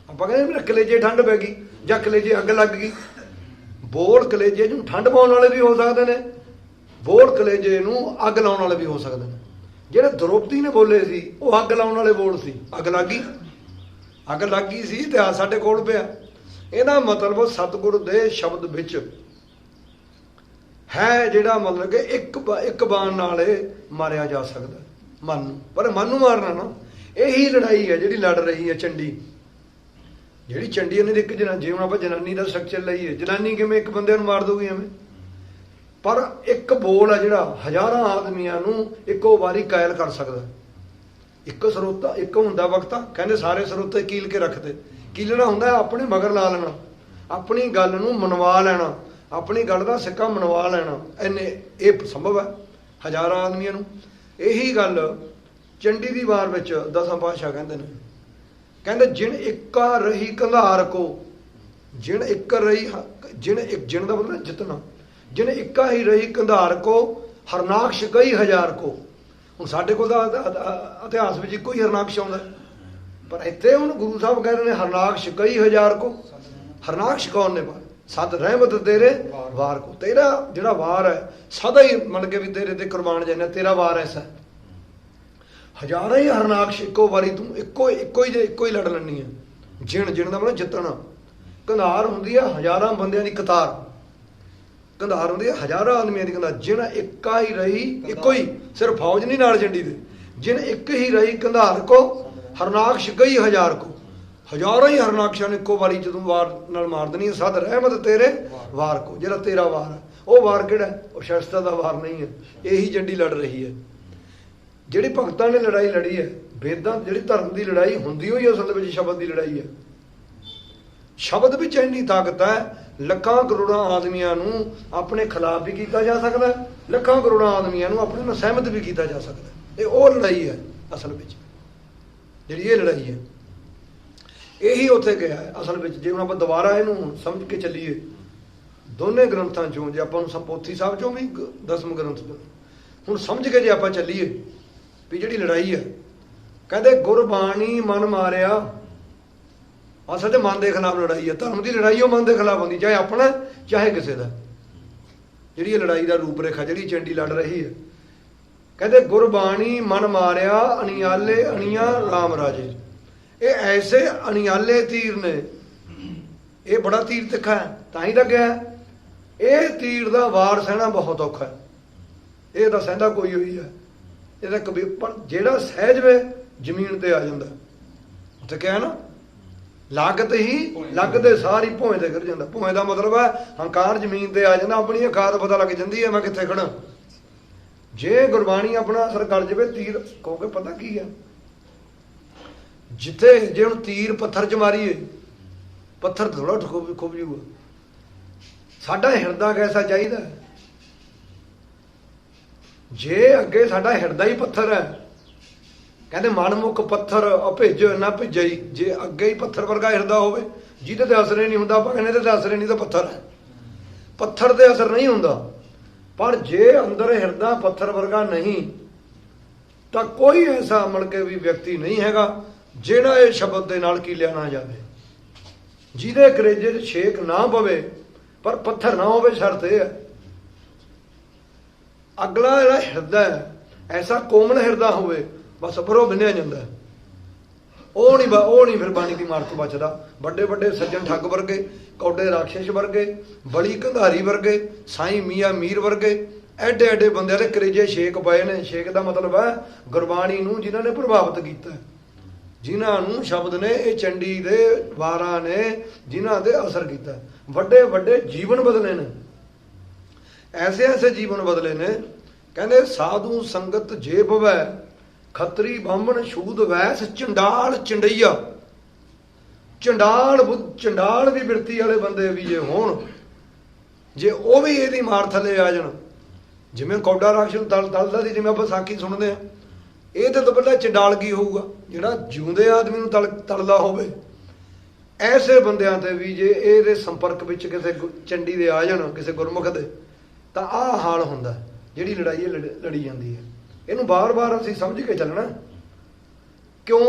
ਆਪਾਂ ਕਹਿੰਦੇ ਮੇਰੇ ਕਲੇਜੇ ਠੰਡ ਪੈ ਗਈ ਜਾਂ ਕਲੇਜੇ ਅੱਗ ਲੱਗ ਗਈ। ਬੋਲ ਕਲੇਜੇ ਨੂੰ ਠੰਡ ਪਾਉਣ ਵਾਲੇ ਵੀ ਹੋ ਸਕਦੇ ਨੇ, ਬੋਲ ਕਲੇਜੇ ਨੂੰ ਅੱਗ ਲਾਉਣ ਵਾਲੇ ਵੀ ਹੋ ਸਕਦੇ ਨੇ। ਜਿਹੜੇ ਦ੍ਰੋਪਦੀ ਨੇ ਬੋਲੇ ਸੀ, ਉਹ ਅੱਗ ਲਾਉਣ ਵਾਲੇ ਬੋਲ ਸੀ। ਅੱਗ ਲੱਗ ਗਈ। ਅੱਗ ਲੱਗ ਗਈ ਸੀ ਤੇ ਆ ਸਾਡੇ ਕੋਲ ਪਿਆ। ਇਹਦਾ ਮਤਲਬ ਸਤਿਗੁਰ ਦੇ ਸ਼ਬਦ ਵਿੱਚ ਹੈ ਜਿਹੜਾ ਮਤਲਬ ਕਿ ਇੱਕ ਬ- ਇੱਕ ਬਾਣ ਨਾਲ ਇਹ ਮਾਰਿਆ ਜਾ ਸਕਦਾ। ਮਨ ਨੂੰ। ਪਰ ਮਨ ਨੂੰ ਮਾਰਨਾ ਨਾ। ਇਹੀ ਲੜਾਈ ਹੈ ਜਿਹੜੀ ਲੜ ਰਹੀ ਹੈ ਚੰਡੀ। ਜਿਹੜੀ ਚੰਡੀ ਨੇ ਇੱਕ ਜਨਾਨੀ ਜਿਵੇਂ ਆਪਾਂ ਜਨਾਨੀ ਦਾ ਸਟਰਕਚਰ ਲਈਏ, ਜਨਾਨੀ ਕਿਵੇਂ ਇੱਕ ਬੰਦੇ ਨੂੰ ਮਾਰ ਦੋਗੀ ਐਵੇਂ? ਪਰ ਇੱਕ ਬੋਲ ਆ ਜਿਹੜਾ ਹਜ਼ਾਰਾਂ ਆਦਮੀਆਂ ਨੂੰ ਇੱਕੋ ਵਾਰੀ ਕਾਇਲ ਕਰ ਸਕਦਾ। ਇੱਕ ਸਰੋਤਾ, ਇੱਕ ਹੁੰਦਾ ਵਕਤਾ, ਕਹਿੰਦੇ ਸਾਰੇ ਸਰੋਤੇ ਕੀਲ ਕੇ ਰੱਖਦੇ। ਕੀਲਣਾ ਹੁੰਦਾ ਹੈ ਆਪਣੇ ਮਗਰ ਲਾ ਲੈਣਾ, ਆਪਣੀ ਗੱਲ ਨੂੰ ਮਨਵਾ ਲੈਣਾ, ਆਪਣੀ ਗੱਲ ਦਾ ਸਿੱਕਾ ਮਨਵਾ ਲੈਣਾ। ਐਨੇ ਇਹ ਸੰਭਵ ਹੈ ਹਜ਼ਾਰਾਂ ਆਦਮੀਆਂ ਨੂੰ। ਇਹੀ ਗੱਲ ਚੰਡੀ ਦੀ ਵਾਰ ਵਿੱਚ ਦਸਾਂ ਪਾਤਸ਼ਾਹ ਕਹਿੰਦੇ ਨੇ। ਕਹਿੰਦੇ, ਜਿਣ ਇੱਕਾ ਰਹੀ ਕੰਧਾਰ ਕੋ, ਜਿਣ ਇੱਕ ਰਹੀ ਜਿਣ ਇੱਕ, ਜਿਣ ਦਾ ਮਤਲਬ ਜਿੱਤਣਾ। ਜਿਨ ਇੱਕਾ ਹੀ ਰਹੀ ਕੰਧਾਰ ਕੋ ਹਰਨਾਕਸ਼ ਕਈ ਹਜ਼ਾਰ ਕੋ। ਹੁਣ ਸਾਡੇ ਕੋਲ ਤਾਂ ਇਤਿਹਾਸ ਵਿੱਚ ਇੱਕੋ ਹੀ ਹਰਨਾਕਸ਼ ਆਉਂਦਾ ਪਰ ਇੱਥੇ ਹੁਣ ਗੁਰੂ ਸਾਹਿਬ ਕਹਿ ਰਹੇ ਨੇ ਹਰਨਾਕਸ਼ ਕਈ ਹਜ਼ਾਰ ਕੋ ਹਰਨਾਕਸ਼ ਕੌਣ ਨੇ ਪਰ ਸਤ ਰਹਿਮਤ ਤੇਰੇ ਵਾਰ ਕੋ। ਤੇਰਾ ਜਿਹੜਾ ਵਾਰ ਹੈ, ਸਦਾ ਹੀ ਮੰਨ ਕੇ ਵੀ ਤੇਰੇ ਤੇ ਕੁਰਬਾਨ ਜਾਣਾ ਤੇਰਾ ਵਾਰ ਐਸਾ ਹਜ਼ਾਰਾਂ ਹੀ ਹਰਨਾਕਸ਼ ਇੱਕੋ ਵਾਰੀ ਤੂੰ ਇੱਕੋ ਇੱਕੋ ਹੀ ਜੇ ਇੱਕੋ ਹੀ ਲੜ ਲੈਣੀ ਹੈ ਜਿਣ ਜਿਣ ਦਾ ਮਤਲਬ ਜਿੱਤਣਾ। ਕੰਧਾਰ ਹੁੰਦੀ ਹੈ ਹਜ਼ਾਰਾਂ ਬੰਦਿਆਂ ਦੀ ਕਤਾਰ। ਕੰਧਾਰ ਹੁੰਦੀ ਹੈ, ਹਜ਼ਾਰਾਂ ਆਦਮੀਆਂ ਦੀ ਕੰਧਾਰ ਜਿਣ ਇੱਕਾ ਹੀ ਰਹੀ, ਇੱਕੋ ਹੀ, ਸਿਰਫ ਫੌਜ ਨਹੀਂ ਨਾਲ ਚੰਡੀ ਦੇ। ਜਿਨ ਇੱਕ ਹੀ ਰਹੀ ਕੰਧਾਰ ਕੋ, ਹਰਨਾਕਸ਼ ਗਈ ਹਜ਼ਾਰ ਕੋ। ਹਜ਼ਾਰਾਂ ਹੀ ਹਰਨਾਕਸ਼ਾਂ ਨੇ ਇੱਕੋ ਵਾਰੀ ਜਦੋਂ ਵਾਰ ਨਾਲ ਮਾਰ ਦੇਣੀ ਹੈ ਸਦ ਰਹਿਮਤ ਤੇਰੇ ਵਾਰ ਕੋ, ਜਿਹੜਾ ਤੇਰਾ ਵਾਰ ਹੈ। ਉਹ ਵਾਰ ਕਿਹੜਾ ਉਹ ਸ਼ਸਤਰ ਦਾ ਵਾਰ ਨਹੀਂ ਹੈ। ਇਹੀ ਚੰਡੀ ਲੜ ਰਹੀ ਹੈ। ਜਿਹੜੀ ਭਗਤਾਂ ਨੇ ਲੜਾਈ ਲੜੀ ਹੈ, ਵੇਦਾਂ, ਜਿਹੜੀ ਧਰਮ ਦੀ ਲੜਾਈ ਹੁੰਦੀ ਹੋਈ ਅਸਲ ਵਿੱਚ ਸ਼ਬਦ ਦੀ ਲੜਾਈ ਹੈ। ਸ਼ਬਦ ਵਿੱਚ ਇੰਨੀ ਤਾਕਤ ਹੈ ਲੱਖਾਂ ਕਰੋੜਾਂ ਆਦਮੀਆਂ ਨੂੰ ਆਪਣੇ ਖਿਲਾਫ ਵੀ ਕੀਤਾ ਜਾ ਸਕਦਾ ਲੱਖਾਂ ਕਰੋੜਾਂ ਆਦਮੀਆਂ ਨੂੰ ਆਪਣੇ ਨਾਲ ਸਹਿਮਤ ਵੀ ਕੀਤਾ ਜਾ ਸਕਦਾ ਇਹ ਉਹ ਲੜਾਈ ਹੈ ਅਸਲ ਵਿੱਚ। ਜਿਹੜੀ ਇਹ ਲੜਾਈ ਹੈ, ਇਹੀ ਉੱਥੇ ਗਿਆ ਹੈ, ਅਸਲ ਵਿੱਚ ਜੇ ਹੁਣ ਆਪਾਂ ਦੁਬਾਰਾ ਇਹਨੂੰ ਹੁਣ ਸਮਝ ਕੇ ਚੱਲੀਏ, ਦੋਨੇ ਗ੍ਰੰਥਾਂ ਚੋਂ ਜੇ ਆਪਾਂ ਨੂੰ ਸੰਪੋਥੀ ਸਾਹਿਬ ਚੋਂ ਵੀ ਦਸਮ ਗ੍ਰੰਥ ਤੋਂ ਹੁਣ ਸਮਝ ਕੇ ਜੇ ਆਪਾਂ ਚੱਲੀਏ ਵੀ ਜਿਹੜੀ ਲੜਾਈ ਹੈ, ਕਹਿੰਦੇ ਗੁਰਬਾਣੀ ਮਨ ਮਾਰਿਆ ਅਸਲ ਤੇ ਮਨ ਦੇ ਖਿਲਾਫ ਲੜਾਈ ਹੈ ਧਰਮ ਦੀ ਲੜਾਈ ਉਹ ਮਨ ਦੇ ਖਿਲਾਫ ਹੁੰਦੀ, ਚਾਹੇ ਆਪਣਾ, ਚਾਹੇ ਕਿਸੇ ਦਾ। ਜਿਹੜੀ ਇਹ ਲੜਾਈ ਦਾ ਰੂਪ ਰੇਖਾ ਜਿਹੜੀ ਚੰਡੀ ਲੜ ਰਹੀ ਹੈ। ਕਹਿੰਦੇ, ਗੁਰਬਾਣੀ ਮਨ ਮਾਰਿਆ, ਅਣਿਆਲੇ ਅਣੀਆਂ RAM ਰਾਜੇ। ਇਹ ਐਸੇ ਅਣਿਆਲੇ ਤੀਰ ਨੇ। ਇਹ ਬੜਾ ਤੀਰ ਤਿੱਖਾ ਹੈ, ਤਾਂ ਹੀ ਲੱਗਿਆ ਹੈ। ਇਹ ਤੀਰ ਦਾ ਵਾਰ ਸਹਿਣਾ ਬਹੁਤ ਔਖਾ ਹੈ। ਇਹ ਤਾਂ ਸਹਿੰਦਾ ਕੋਈ ਹੋਈ ਹੈ। ਇਹਦਾ ਕਬੀਰ ਪਰ ਜਿਹੜਾ ਸਹਿਜ ਵੇ ਜ਼ਮੀਨ ਤੇ ਆ ਜਾਂਦਾ। ਉੱਥੇ ਕਿਹਾ ਨਾ ਲਾਗਤ ਹੀ, ਲੱਗਦੇ ਸਾਰੀ ਭੋਏ ਤੇ ਗਿਰ ਜਾਂਦਾ। ਭੋਏ ਦਾ ਮਤਲਬ ਹੈ, ਹੰਕਾਰ ਜ਼ਮੀਨ ਤੇ ਆ ਜਾਂਦਾ ਆਪਣੀ ਔਕਾਤ ਪਤਾ ਲੱਗ ਜਾਂਦੀ ਹੈ, ਮੈਂ ਕਿੱਥੇ ਖੜਾ। ਜੇ ਗੁਰਬਾਣੀ ਆਪਣਾ ਅਸਰ ਕਰ ਜਾਵੇ, ਤੀਰ, ਕਹੋਗੇ ਪਤਾ ਕੀ ਹੈ? ਜਿੱਥੇ ਜੇ ਹੁਣ ਤੀਰ ਪੱਥਰ 'ਚ ਮਾਰੀਏ, ਪੱਥਰ ਥੋੜਾ ਖੁੱਬ ਖੁੱਬ ਜੂਗਾ। ਸਾਡਾ ਹਿਰਦਾ ਕੈਸਾ ਚਾਹੀਦਾ? ਜੇ ਅੱਗੇ ਸਾਡਾ ਹਿਰਦਾ ਹੀ ਪੱਥਰ ਹੈ ਕਹਿੰਦੇ ਮਨਮੁਖ ਪੱਥਰ ਅਭਿਜ ਨਾ ਭਿਜਈ, ਜੇ ਅੱਗੇ ਹੀ ਪੱਥਰ ਵਰਗਾ ਹਿਰਦਾ ਹੋਵੇ, ਜਿਹਦੇ ਤੇ ਅਸਰ ਹੀ ਨਹੀਂ ਹੁੰਦਾ, ਆਪਾਂ ਕਹਿੰਦੇ ਇਹਦੇ ਤੇ ਅਸਰ ਹੀ ਨਹੀਂ ਤਾਂ ਪੱਥਰ ਹੈ। ਪੱਥਰ ਤੇ ਅਸਰ ਨਹੀਂ ਹੁੰਦਾ। ਪਰ ਜੇ ਅੰਦਰ ਹਿਰਦਾ ਪੱਥਰ ਵਰਗਾ ਨਹੀਂ, ਤਾਂ ਕੋਈ ਐਸਾ ਅਮਲ ਕੇ ਵੀ ਵਿਅਕਤੀ ਨਹੀਂ ਹੈਗਾ, ਜਿਹੜਾ ਇਹ ਸ਼ਬਦ ਦੇ ਨਾਲ ਕੀ ਲਿਆ ਨਾ ਜਾਵੇ। ਜਿਹਦੇ ਕਰੇਜੇ 'ਚ ਛੇਕ ਨਾ ਪਵੇ, ਪਰ ਪੱਥਰ ਨਾ ਹੋਵੇ, ਸ਼ਰਤ ਇਹ ਹੈ। ਅਗਲਾ ਜਿਹੜਾ ਹਿਰਦਾ ਹੈ, ਐਸਾ ਕੋਮਲ ਹਿਰਦਾ ਹੋਵੇ ਬਸ ਪਰੋ ਬਿੰਨਿਆ ਜਾਂਦਾ। ਉਹ ਨਹੀਂ ਉਹ ਨਹੀਂ ਫਿਰ ਬਾਣੀ ਦੀ ਮਾਰ ਤੋਂ ਬਚਦਾ। ਵੱਡੇ ਵੱਡੇ ਸੱਜਣ ਠੱਗ ਵਰਗੇ, ਕੌਡੇ ਰਾਖਸ਼ ਵਰਗੇ, ਬਲੀ ਕੰਧਾਰੀ ਵਰਗੇ, ਸਾਈਂ ਮੀਆਂ ਮੀਰ ਵਰਗੇ, ਐਡੇ ਐਡੇ ਬੰਦਿਆਂ ਦੇ ਕਰੇਜੇ ਸ਼ੇਕ ਪਏ ਨੇ। ਸ਼ੇਕ ਦਾ ਮਤਲਬ ਹੈ ਗੁਰਬਾਣੀ ਨੂੰ ਜਿਨ੍ਹਾਂ ਨੇ ਪ੍ਰਭਾਵਿਤ ਕੀਤਾ। ਹੈ। ਜਿਨ੍ਹਾਂ ਨੂੰ ਸ਼ਬਦ ਨੇ, ਇਹ ਚੰਡੀ ਦੇ ਵਾਰਾਂ ਨੇ, ਜਿਨ੍ਹਾਂ ਦੇ ਅਸਰ ਕੀਤਾ। ਵੱਡੇ ਵੱਡੇ ਜੀਵਨ ਬਦਲੇ ਨੇ। ਐਸੇ ਐਸੇ ਜੀਵਨ ਬਦਲੇ ਨੇ। ਕਹਿੰਦੇ, ਸਾਧੂ ਸੰਗਤ ਜੇ ਭਵੈ ਖੱਤਰੀ ਬਾਹਮਣ ਸ਼ੂਦ ਵੈਸ ਚੰਡਾਲ ਚੰਡਈਆ ਚੰਡਾਲ ਬੁੱਧ- ਚੰਡਾਲ ਵੀ ਬਿਰਤੀ ਵਾਲੇ ਬੰਦੇ ਵੀ ਜੇ ਹੋਣ, ਜੇ ਉਹ ਵੀ ਇਹਦੀ ਮਾਰ ਥੱਲੇ ਆ ਜਾਣ। ਜਿਵੇਂ ਕੌਡਾ ਰਾਖਸ਼ ਨੂੰ ਦਲ ਦਲਦਾ ਦੀ ਜਿਵੇਂ ਆਪਾਂ ਸਾਖੀ ਸੁਣਦੇ ਆ ਇਹ ਤੇ ਤੋਂ ਪਹਿਲਾਂ ਚੰਡਾਲ ਕੀ ਹੋਊਗਾ? ਜਿਹੜਾ ਜਿਉਂਦੇ ਆਦਮੀ ਨੂੰ ਤਲ ਤਲਦਾ ਹੋਵੇ। ਐਸੇ ਬੰਦਿਆਂ ਤੇ ਵੀ ਜੇ ਇਹਦੇ ਸੰਪਰਕ ਵਿੱਚ ਕਿਸੇ ਗੁ- ਚੰਡੀ ਦੇ ਆ ਜਾਣ, ਕਿਸੇ ਗੁਰਮੁਖ ਦੇ, ਤਾਂ ਆਹ ਹਾਲ ਹੁੰਦਾ। ਜਿਹੜੀ ਲੜਾਈ ਲੜ- ਲੜੀ ਜਾਂਦੀ ਹੈ। ਇਹਨੂੰ ਬਾਰ-ਬਾਰ ਅਸੀਂ ਸਮਝ ਕੇ ਚੱਲਣਾ। ਕਿਉਂ?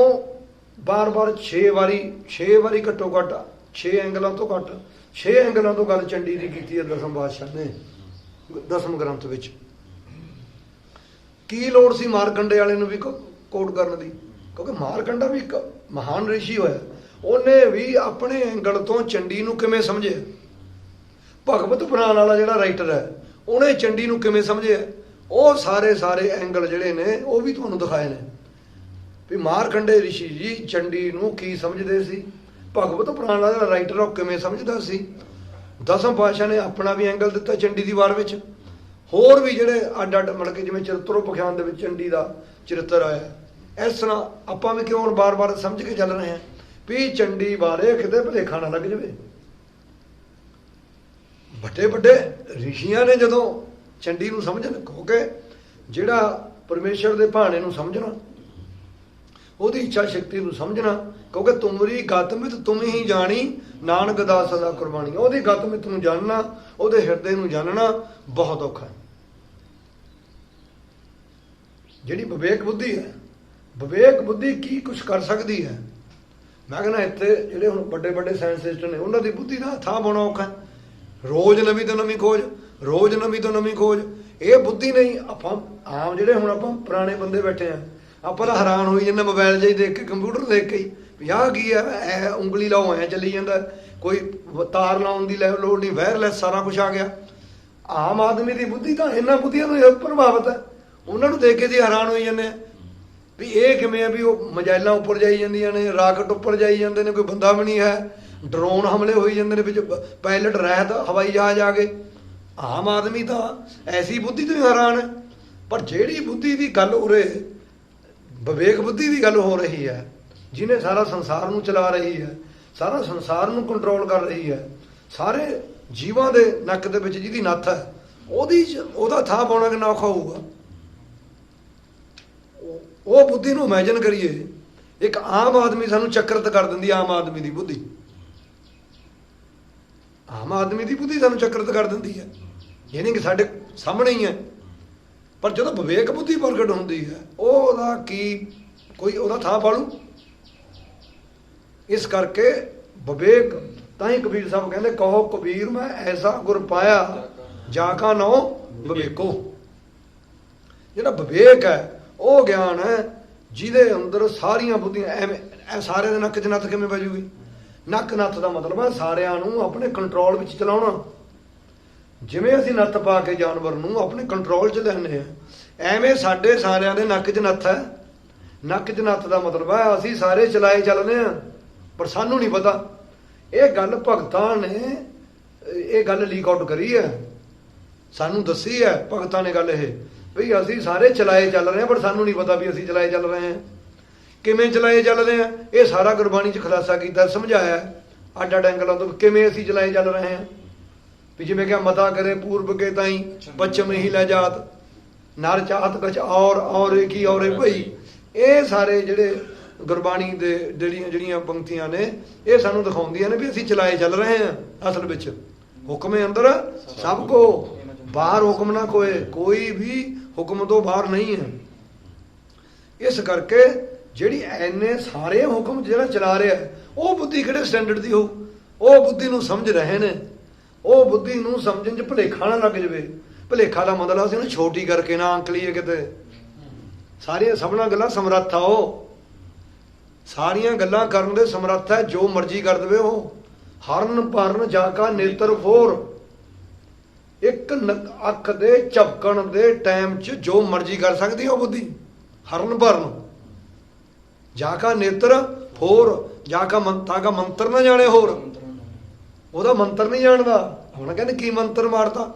ਬਾਰ-ਬਾਰ 6 ਵਾਰੀ 6 ਵਾਰੀ ਘੱਟੋ ਘੱਟ 6 ਐਂਗਲਾਂ ਤੋਂ ਘੱਟ 6 ਐਂਗਲਾਂ ਤੋਂ ਗੱਲ ਚੰਡੀ ਦੀ ਕੀਤੀ ਹੈ ਦਸਮ ਬਾਦਸ਼ਾਹ ਨੇ, ਦਸਮ ਗ੍ਰੰਥ ਵਿੱਚ। ਕੀ ਲੋੜ ਸੀ ਮਾਰਕੰਡੇ ਵਾਲੇ ਨੂੰ ਵੀ ਕੋਟ ਕਰਨ ਦੀ? ਕਿਉਂਕਿ ਮਾਰਕੰਡਾ ਵੀ ਇੱਕ ਮਹਾਨ ਰਿਸ਼ੀ ਹੋਇਆ। ਉਹਨੇ ਵੀ ਆਪਣੇ ਐਂਗਲ ਤੋਂ ਚੰਡੀ ਨੂੰ ਕਿਵੇਂ ਸਮਝਿਆ? ਭਗਵਤ ਪੁਰਾਣ ਵਾਲਾ ਜਿਹੜਾ ਰਾਈਟਰ ਹੈ, ਉਹਨੇ ਚੰਡੀ ਨੂੰ ਕਿਵੇਂ ਸਮਝਿਆ? ਉਹ ਸਾਰੇ ਸਾਰੇ ਐਂਗਲ ਜਿਹੜੇ ਨੇ, ਉਹ ਵੀ ਤੁਹਾਨੂੰ ਦਿਖਾਏ ਨੇ। ਵੀ ਮਾਰਕੰਡੇ ਰਿਸ਼ੀ ਜੀ ਚੰਡੀ ਨੂੰ ਕੀ ਸਮਝਦੇ ਸੀ? ਭਗਵਤ ਪੁਰਾਣ ਦਾ ਰਾਈਟਰ ਉਹ ਕਿਵੇਂ ਸਮਝਦਾ ਸੀ? ਦਸਮ ਪਾਤਸ਼ਾਹ ਨੇ ਆਪਣਾ ਵੀ ਐਂਗਲ ਦਿੱਤਾ ਚੰਡੀ ਦੀ ਵਾਰ ਵਿੱਚ। ਹੋਰ ਵੀ ਜਿਹੜੇ ਅੱਡ ਅੱਡ ਮਤਲਬ ਕਿ ਜਿਵੇਂ ਚਰਿਤਰੋ ਪਖਿਆਨ ਦੇ ਵਿੱਚ ਚੰਡੀ ਦਾ ਚਰਿੱਤਰ ਆਇਆ। ਇਸ ਤਰ੍ਹਾਂ ਆਪਾਂ ਵੀ ਕਿਉਂ ਹੁਣ ਬਾਰ-ਬਾਰ ਸਮਝ ਕੇ ਚੱਲ ਰਹੇ ਹਾਂ? ਵੀ ਚੰਡੀ ਬਾਰੇ ਕਿਤੇ ਭੁਲੇਖਾ ਨਾ ਲੱਗ ਜਾਵੇ। ਵੱਡੇ ਵੱਡੇ ਰਿਸ਼ੀਆਂ ਨੇ ਜਦੋਂ ਚੰਡੀ ਨੂੰ ਸਮਝਣ, ਕਿਉਂਕਿ ਜਿਹੜਾ ਪਰਮੇਸ਼ਰ ਦੇ ਭਾਣੇ ਨੂੰ ਸਮਝਣਾ, ਉਹਦੀ ਇੱਛਾ ਸ਼ਕਤੀ ਨੂੰ ਸਮਝਣਾ, ਕਿਉਂਕਿ ਤੁਮਰੀ ਗਤਮਿਤ ਤੁਮ ਹੀ ਜਾਣੀ, ਨਾਨਕ ਦਾ ਸਦਾ ਕੁਰਬਾਨੀ। ਉਹਦੀ ਗਤਮਿਤ ਨੂੰ ਜਾਣਨਾ, ਉਹਦੇ ਹਿਰਦੇ ਨੂੰ ਜਾਣਨਾ ਬਹੁਤ ਔਖਾ ਹੈ। ਜਿਹੜੀ ਵਿਵੇਕ ਬੁੱਧੀ ਹੈ, ਵਿਵੇਕ ਬੁੱਧੀ ਕੀ ਕੁਝ ਕਰ ਸਕਦੀ ਹੈ? ਮੈਂ ਕਹਿੰਦਾ ਇੱਥੇ ਜਿਹੜੇ ਹੁਣ ਵੱਡੇ ਵੱਡੇ ਸਾਇੰਟਿਸਟ ਨੇ, ਉਹਨਾਂ ਦੀ ਬੁੱਧੀ ਦਾ ਥਾਂ ਪਾਉਣਾ ਔਖਾ ਰੋਜ਼ ਨਵੀਂ ਤੋਂ ਨਵੀਂ ਖੋਜ ਰੋਜ਼ ਨਵੀਂ ਤੋਂ ਨਵੀਂ ਖੋਜ। ਇਹ ਬੁੱਧੀ ਨਹੀਂ, ਆਪਾਂ ਆਮ ਜਿਹੜੇ ਹੁਣ ਆਪਾਂ ਪੁਰਾਣੇ ਬੰਦੇ ਬੈਠੇ ਆ, ਆਪਾਂ ਤਾਂ ਹੈਰਾਨ ਹੋਈ ਜਾਂਦੇ ਮੋਬਾਈਲ 'ਚ ਹੀ ਦੇਖ ਕੇ ਕੰਪਿਊਟਰ ਦੇਖ ਕੇ ਹੀ, ਵੀ ਆਹ ਕੀ ਹੈ ਐ ਉਂਗਲੀ ਲਾਓ, ਐ ਚੱਲੀ ਜਾਂਦਾ। ਕੋਈ ਤਾਰ ਲਾਉਣ ਦੀ ਲੈ ਲੋੜ ਨਹੀਂ ਵਾਇਰਲੈਸ ਸਾਰਾ ਕੁਝ ਆ ਗਿਆ। ਆਮ ਆਦਮੀ ਦੀ ਬੁੱਧੀ ਤਾਂ ਇਹਨਾਂ ਬੁੱਧੀਆਂ ਨੂੰ ਪ੍ਰਭਾਵਿਤ ਹੈ। ਉਹਨਾਂ ਨੂੰ ਦੇਖ ਕੇ ਜੀ ਹੈਰਾਨ ਹੋਈ ਜਾਂਦੇ ਵੀ ਇਹ ਕਿਵੇਂ ਆ ਵੀ ਉਹ ਮਜਾਇਲਾਂ ਉੱਪਰ ਜਾਈ ਜਾਂਦੀਆਂ ਨੇ ਰਾਕਟ ਉੱਪਰ ਜਾਈ ਜਾਂਦੇ ਨੇ, ਕੋਈ ਬੰਦਾ ਵੀ ਨਹੀਂ ਹੈ। ਡਰੋਨ ਹਮਲੇ ਹੋਈ ਜਾਂਦੇ ਨੇ ਵਿੱਚ ਪਾਇਲਟ ਰਹਿਤ ਹਵਾਈ ਜਹਾਜ਼ ਆ ਗਏ ਆਮ ਆਦਮੀ ਤਾਂ ਐਸੀ ਬੁੱਧੀ ਤੋਂ ਹੀ ਹੈਰਾਨ ਹੈ। ਪਰ ਜਿਹੜੀ ਬੁੱਧੀ ਦੀ ਗੱਲ ਉਰੇ, ਵਿਵੇਕ ਬੁੱਧੀ ਦੀ ਗੱਲ ਹੋ ਰਹੀ ਹੈ, ਜਿਹਨੇ ਸਾਰਾ ਸੰਸਾਰ ਨੂੰ ਚਲਾ ਰਹੀ ਹੈ, ਸਾਰਾ ਸੰਸਾਰ ਨੂੰ ਕੰਟਰੋਲ ਕਰ ਰਹੀ ਹੈ, ਸਾਰੇ ਜੀਵਾਂ ਦੇ ਨੱਕ ਦੇ ਵਿੱਚ ਜਿਹਦੀ ਨੱਥ ਹੈ, ਉਹਦੀ ਉਹਦਾ ਥਾਂ ਪਾਉਣਾ ਕਿੰਨਾ ਔਖਾ ਹੋਊਗਾ? ਉਹ- ਬੁੱਧੀ ਨੂੰ ਇਮੇਜਿਨ ਕਰੀਏ, ਇੱਕ ਆਮ ਆਦਮੀ ਸਾਨੂੰ ਚੱਕਰਤ ਕਰ ਦਿੰਦੀ ਆਮ ਆਦਮੀ ਦੀ ਬੁੱਧੀ। ਆਮ ਆਦਮੀ ਦੀ ਬੁੱਧੀ ਸਾਨੂੰ ਚੱਕਰਤ ਕਰ ਦਿੰਦੀ ਹੈ। ਇਹ ਕਿ ਸਾਡੇ ਸਾਹਮਣੇ ਹੀ ਹੈ। ਪਰ ਜਦੋਂ ਵਿਵੇਕ ਬੁੱਧੀ ਪ੍ਰਗਟ ਹੁੰਦੀ ਹੈ, ਉਹਦਾ ਕੀ ਕੋਈ ਉਹਦਾ ਥਾਂ ਪਾਲੂ ਇਸ ਕਰਕੇ ਵਿਵੇਕ ਤਾਂ ਹੀ ਕਬੀਰ ਸਾਹਿਬ ਕਹਿੰਦੇ, ਕਹੋ ਕਬੀਰ ਮੈਂ ਐਸਾ ਗੁਰ ਪਾਇਆ ਜਾ ਕਾ ਨੋ ਵਿਵੇਕੋ। ਜਿਹੜਾ ਵਿਵੇਕ ਹੈ, ਉਹ ਗਿਆਨ ਹੈ, ਜਿਹਦੇ ਅੰਦਰ ਸਾਰੀਆਂ ਬੁੱਧੀਆਂ ਐਵੇਂ ਇਹ ਸਾਰੇ ਦੇ ਨੱਕ 'ਚ ਨੱਥ ਕਿਵੇਂ ਵੱਜੂਗੀ ਨੱਕ ਨੱਥ ਦਾ ਮਤਲਬ ਹੈ ਸਾਰਿਆਂ ਨੂੰ ਆਪਣੇ ਕੰਟਰੋਲ ਵਿੱਚ ਚਲਾਉਣਾ। ਜਿਵੇਂ ਅਸੀਂ ਨੱਥ ਪਾ ਕੇ ਜਾਨਵਰ ਨੂੰ ਆਪਣੇ ਕੰਟਰੋਲ 'ਚ ਲੈਂਦੇ ਆ ਐਵੇਂ ਸਾਡੇ ਸਾਰਿਆਂ ਦੇ ਨੱਕ 'ਚ ਨੱਥ ਹੈ। ਨੱਕ 'ਚ ਨੱਥ ਦਾ ਮਤਲਬ ਹੈ, ਅਸੀਂ ਸਾਰੇ ਚਲਾਏ ਚੱਲਦੇ ਆ ਪਰ ਸਾਨੂੰ ਨਹੀਂ ਪਤਾ। ਇਹ ਗੱਲ ਭਗਤਾਂ ਨੇ, ਇਹ ਗੱਲ ਲੀਕ ਆਊਟ ਕਰੀ ਹੈ। ਸਾਨੂੰ ਦੱਸੀ ਹੈ, ਭਗਤਾਂ ਨੇ ਗੱਲ ਇਹ, ਵੀ ਅਸੀਂ ਸਾਰੇ ਚਲਾਏ ਚੱਲ ਰਹੇ ਹਾਂ, ਪਰ ਸਾਨੂੰ ਨਹੀਂ ਪਤਾ ਵੀ ਅਸੀਂ ਚਲਾਏ ਚੱਲ ਰਹੇ ਹਾਂ। ਕਿਵੇਂ ਚਲਾਏ ਚੱਲਦੇ ਆ ਇਹ ਸਾਰਾ ਗੁਰਬਾਣੀ 'ਚ ਖੁਲਾਸਾ ਕੀਤਾ, ਸਮਝਾਇਆ ਅੱਡ ਅੱਡ ਐਂਗਲਾਂ ਤੋਂ ਕਿਵੇਂ ਅਸੀਂ ਚਲਾਏ ਚੱਲ ਰਹੇ ਹਾਂ। ਵੀ ਜਿਵੇਂ ਕਿ ਮਤਾ ਕਰੇ ਪੂਰਬ ਕੇ ਤਾਈ ਪੱਛਮ ਹੀ ਲੈ ਜਾਤ। ਨਰ ਚਾਹਤ ਕਛ ਔਰ ਔਰੇ ਕੀ ਔਰੇ ਭਈ। ਇਹ ਸਾਰੇ ਜਿਹੜੇ ਗੁਰਬਾਣੀ ਦੇ ਜਿਹੜੀਆਂ ਜਿਹੜੀਆਂ ਪੰਕਤੀਆਂ ਨੇ ਇਹ ਸਾਨੂੰ ਦਿਖਾਉਂਦੀਆਂ ਨੇ ਵੀ ਅਸੀਂ ਚਲਾਏ ਚੱਲ ਰਹੇ ਹਾਂ ਅਸਲ ਵਿੱਚ। ਹੁਕਮੇ ਅੰਦਰ ਸਭ ਕੋ। ਬਾਹਰ ਹੁਕਮ ਨਾ ਕੋਏ ਕੋਈ ਵੀ ਹੁਕਮ ਤੋਂ ਬਾਹਰ ਨਹੀਂ ਹੈ। ਇਸ ਕਰਕੇ ਜਿਹੜੀ ਐਨੇ ਸਾਰੇ ਹੁਕਮ ਜਿਹੜਾ ਚਲਾ ਰਿਹਾ ਹੈ, ਉਹ ਬੁੱਧੀ ਕਿਹੜੇ ਸਟੈਂਡਰਡ ਦੀ ਹੋਊ ਉਹ ਬੁੱਧੀ ਨੂੰ ਸਮਝ ਰਹੇ ਨੇ। ਉਹ ਬੁੱਧੀ ਨੂੰ ਸਮਝਣ 'ਚ ਭੁਲੇਖਾ ਨਾ ਲੱਗ ਜਵੇ। ਭੁਲੇਖਾ ਦਾ ਮਤਲਬ ਅਸੀਂ ਉਹਨੂੰ ਛੋਟੀ ਕਰਕੇ ਨਾ ਅੰਕ ਲਈਏ ਕਿਤੇ। ਸਾਰੀਆਂ ਸਭਨਾਂ ਗੱਲਾਂ ਸਮਰੱਥ ਆ ਉਹ। ਸਾਰੀਆਂ ਗੱਲਾਂ ਕਰਨ ਦੇ ਸਮਰੱਥ ਹੈ, ਜੋ ਮਰਜ਼ੀ ਕਰ ਦੇਵੇ ਉਹ। ਹਰਨ ਭਰਨ ਜਾ ਕਾ ਨੇਤਰ ਫੋਰ ਇੱਕ ਅੱਖ ਦੇ ਝਪਕਣ ਦੇ ਟਾਈਮ 'ਚ ਜੋ ਮਰਜ਼ੀ ਕਰ ਸਕਦੀ ਉਹ ਬੁੱਧੀ। ਹਰਨ ਭਰਨ। ਜਾ ਕਾ ਨੇਤਰ ਫੋਰ ਜਾ ਕਾ ਮੰਤਾ ਕਾ ਮੰਤਰ ਨਾ ਜਾਣੇ ਹੋਰ। ਉਹਦਾ ਮੰਤਰ ਨਹੀਂ ਜਾਣਦਾ। ਹੁਣ ਕਹਿੰਦੇ ਕੀ ਮੰਤਰ ਮਾਰਦਾ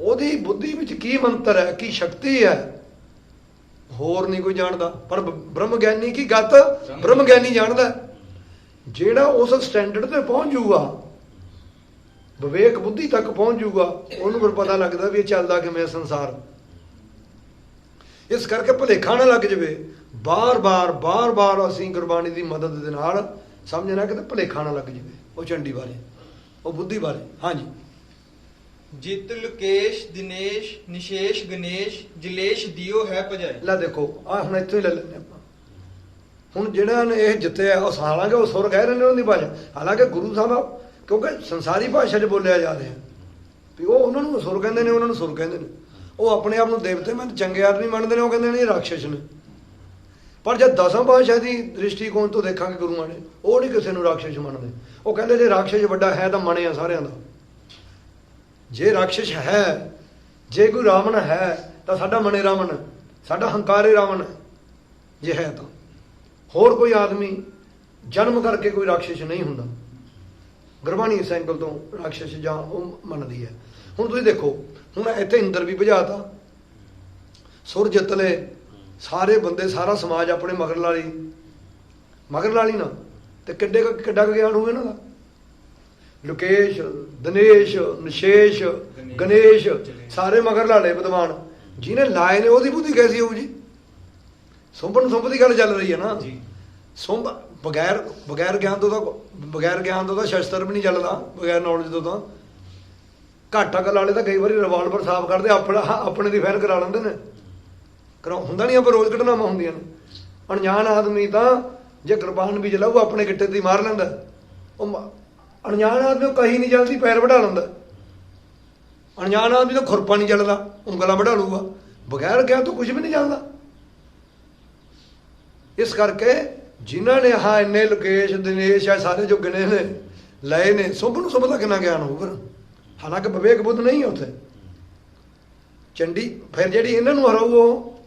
ਉਹਦੀ ਬੁੱਧੀ ਵਿੱਚ ਕੀ ਮੰਤਰ ਹੈ? ਕੀ ਸ਼ਕਤੀ ਹੈ? ਹੋਰ ਨਹੀਂ ਕੋਈ ਜਾਣਦਾ। ਪਰ ਬ੍ਰਹਮ ਗਿਆਨੀ ਕੀ ਗੱਤ ਬ੍ਰਹਮ ਗਿਆਨੀ ਜਾਣਦਾ ਜਿਹੜਾ ਉਸ ਸਟੈਂਡਰਡ ਤੇ ਪਹੁੰਚ ਜਾਊਗਾ, ਵਿਵੇਕ ਬੁੱਧੀ ਤੱਕ ਪਹੁੰਚ ਜਾਊਗਾ, ਉਹਨੂੰ ਫਿਰ ਪਤਾ ਲੱਗਦਾ ਵੀ ਇਹ ਚੱਲਦਾ ਕਿਵੇਂ ਸੰਸਾਰ। ਇਸ ਕਰਕੇ ਭੁਲੇਖਾ ਨਾ ਲੱਗ ਜਵੇ। ਬਾਰ-ਬਾਰ ਬਾਰ-ਬਾਰ ਅਸੀਂ ਗੁਰਬਾਣੀ ਦੀ ਮਦਦ ਦੇ ਨਾਲ ਸਮਝਣਾ ਕਿ ਭੁਲੇਖਾ ਨਾ ਲੱਗ ਜਵੇ। ਉਹ ਚੰਡੀ ਬਾਰੇ ਉਹ ਬੁੱਧੀ ਬਾਰੇ ਹਾਂਜੀ। ਜਿਤ ਲੁਕੇਸ਼ ਦਿਨੇਸ਼ ਨਿਸ਼ੇਸ਼ ਗਣੇਸ਼ ਜਿਲੇਸ਼ ਦਿਓ ਹੈ ਭਜਾਏ। ਲੈ ਦੇਖੋ ਆ ਹੁਣ ਇੱਥੋਂ ਹੀ ਲੈ ਲੈਂਦੇ ਆਪਾਂ। ਹੁਣ ਜਿਹੜਾ ਨੇ ਇਹ ਜਿੱਤਿਆ ਉਹ ਹਾਲਾਂਕਿ ਉਹ ਸੁਰ ਕਹਿ ਰਹੇ ਨੇ ਉਹਨਾਂ ਦੀ ਭਾਸ਼ਾ ਹਾਲਾਂਕਿ ਗੁਰੂ ਸਾਹਿਬ ਕਿਉਂਕਿ ਸੰਸਾਰੀ ਭਾਸ਼ਾ 'ਚ ਬੋਲਿਆ ਜਾ ਰਿਹਾ। ਵੀ ਉਹ ਉਹਨਾਂ ਨੂੰ ਸੁਰ ਕਹਿੰਦੇ ਨੇ ਉਹਨਾਂ ਨੂੰ ਸੁਰ ਕਹਿੰਦੇ ਨੇ। ਉਹ ਆਪਣੇ ਆਪ ਨੂੰ ਦੇਵਤੇ ਮੈਂ ਚੰਗੇ ਆਦਮੀ ਮੰਨਦੇ ਨੇ ਉਹ ਕਹਿੰਦੇ ਨੇ ਰਾਖਸ਼ ਨੇ। ਪਰ ਜਦ ਦਸਮ ਭਾਸ਼ਾ ਦੀ ਦ੍ਰਿਸ਼ਟੀਕੋਣ ਤੋਂ ਦੇਖਾਂਗੇ ਗੁਰੂਆਂ ਨੇ ਉਹ ਨਹੀਂ ਕਿਸੇ ਨੂੰ ਰਾਖਸ਼ ਮੰਨਦੇ। ਉਹ ਕਹਿੰਦੇ ਜੇ ਰਾਖਸ਼ ਵੱਡਾ ਹੈ ਤਾਂ ਮਣੇ ਆ ਸਾਰਿਆਂ ਦਾ। ਜੇ ਰਾਖਸ਼ ਹੈ, ਜੇ ਕੋਈ ਰਾਵਣ ਹੈ, ਤਾਂ ਸਾਡਾ ਮਨੇ ਰਾਵਣ, ਸਾਡਾ ਹੰਕਾਰੇ ਰਾਵਣ ਜੇ ਹੈ ਤਾਂ। ਹੋਰ ਕੋਈ ਆਦਮੀ ਜਨਮ ਕਰਕੇ ਕੋਈ ਰਾਖਸ਼ ਨਹੀਂ ਹੁੰਦਾ। ਗੁਰਬਾਣੀ ਇਸ ਐਂਗਲ ਤੋਂ ਰਾਖਸ਼ ਜਾਂ ਉਹ ਮੰਨਦੀ ਹੈ। ਹੁਣ ਤੁਸੀਂ ਦੇਖੋ, ਹੁਣ ਇੱਥੇ ਇੰਦਰ ਵੀ ਭਜਾਤਾ। ਸੁਰ ਜਿੱਤ ਲਏ ਸਾਰੇ ਬੰਦੇ, ਸਾਰਾ ਸਮਾਜ ਆਪਣੇ ਮਗਰ ਲਾਲੀ ਮਗਰ ਲਾਲੀ ਨਾ। ਤੇ ਕਿੱਡੇ ਕੁ- ਕਿੱਡਾ ਕੁ ਗਿਆਨ ਹੋਊ ਇਹਨਾਂ ਦਾ? ਲੁਕੇਸ਼ ਦਿਨੇਸ਼ ਨਿਸ਼ੇਸ਼ ਗਣੇਸ਼ ਸਾਰੇ ਮਗਰ ਲਾਲੇ ਵਿਦਵਾਨ। ਜਿਹਨੇ ਲਾਏ ਨੇ ਉਹਦੀ ਬੁੱਧੀ ਕੈਸੀ ਹੋਊ ਜੀ? ਸੁੰਭਣ ਸੁੰਭ ਦੀ ਗੱਲ ਚੱਲ ਰਹੀ ਹੈ ਨਾ। ਜੀ। ਸੁੰਭ ਬਗੈਰ ਬਗੈਰ ਗਿਆਨ ਤੋਂ ਤਾਂ ਬਗੈਰ ਗਿਆਨ ਤੋਂ ਤਾਂ ਸ਼ਸਤਰ ਵੀ ਨਹੀਂ ਚੱਲਦਾ ਬਗੈਰ ਨੌਲੇਜ ਤੋਂ ਤਾਂ। ਘਾਟਾ ਕਲ ਵਾਲੇ ਤਾਂ ਕਈ ਵਾਰੀ ਰਿਵਾਲਵਰ ਸਾਫ਼ ਕਰਦੇ ਆਪਣਾ ਆਪਣੇ ਦੀ ਫੈਰ ਕਰਾ ਲੈਂਦੇ ਨੇ। ਕਰਾ ਹੁੰਦਾ ਨਹੀਂ ਆਪਾਂ ਰੋਜ਼ ਘਟਨਾਵਾਂ ਹੁੰਦੀਆਂ ਨੇ। ਅਣਜਾਣ ਆਦਮੀ ਤਾਂ ਜੇ ਕਿਰਪਾਨ ਵੀ ਚਲਾਊ ਆਪਣੇ ਗਿੱਟੇ ਤੇ ਮਾਰ ਲੈਂਦਾ। ਉਹ ਅਣਜਾਣ ਆਦਮੀ ਉਹ ਕਹੀ ਨਹੀਂ ਚੱਲਦੀ, ਪੈਰ ਵਢਾ ਲੈਂਦਾ। ਅਣਜਾਣ ਆਦਮੀ ਤਾਂ ਖੁਰਪਾ ਨਹੀਂ ਚੱਲਦਾ ਉਂਗਲਾਂ ਵਢਾ ਲੂਗਾ ਬਗੈਰ ਗਿਆ ਤੋਂ ਕੁਝ ਵੀ ਨਹੀਂ ਚੱਲਦਾ ਇਸ ਕਰਕੇ ਜਿਨ੍ਹਾਂ ਨੇ ਹਾਂ ਇੰਨੇ ਲੋਕੇਸ਼, ਦਿਨੇਸ਼ ਆ, ਸਾਰੇ ਜੋ ਗਿਣੇ ਨੇ, ਲਏ ਨੇ, ਸੁਭ ਨੂੰ ਸੁਭ ਦਾ ਕਿੰਨਾ ਗਿਆਨ ਹੋਊ ਫਿਰ ਹਾਲਾਂਕਿ ਵਿਵੇਕ ਬੁੱਧ ਨਹੀਂ ਉੱਥੇ। ਚੰਡੀ, ਫਿਰ ਜਿਹੜੀ ਇਹਨਾਂ ਨੂੰ ਹਰਾਊ ਉਹ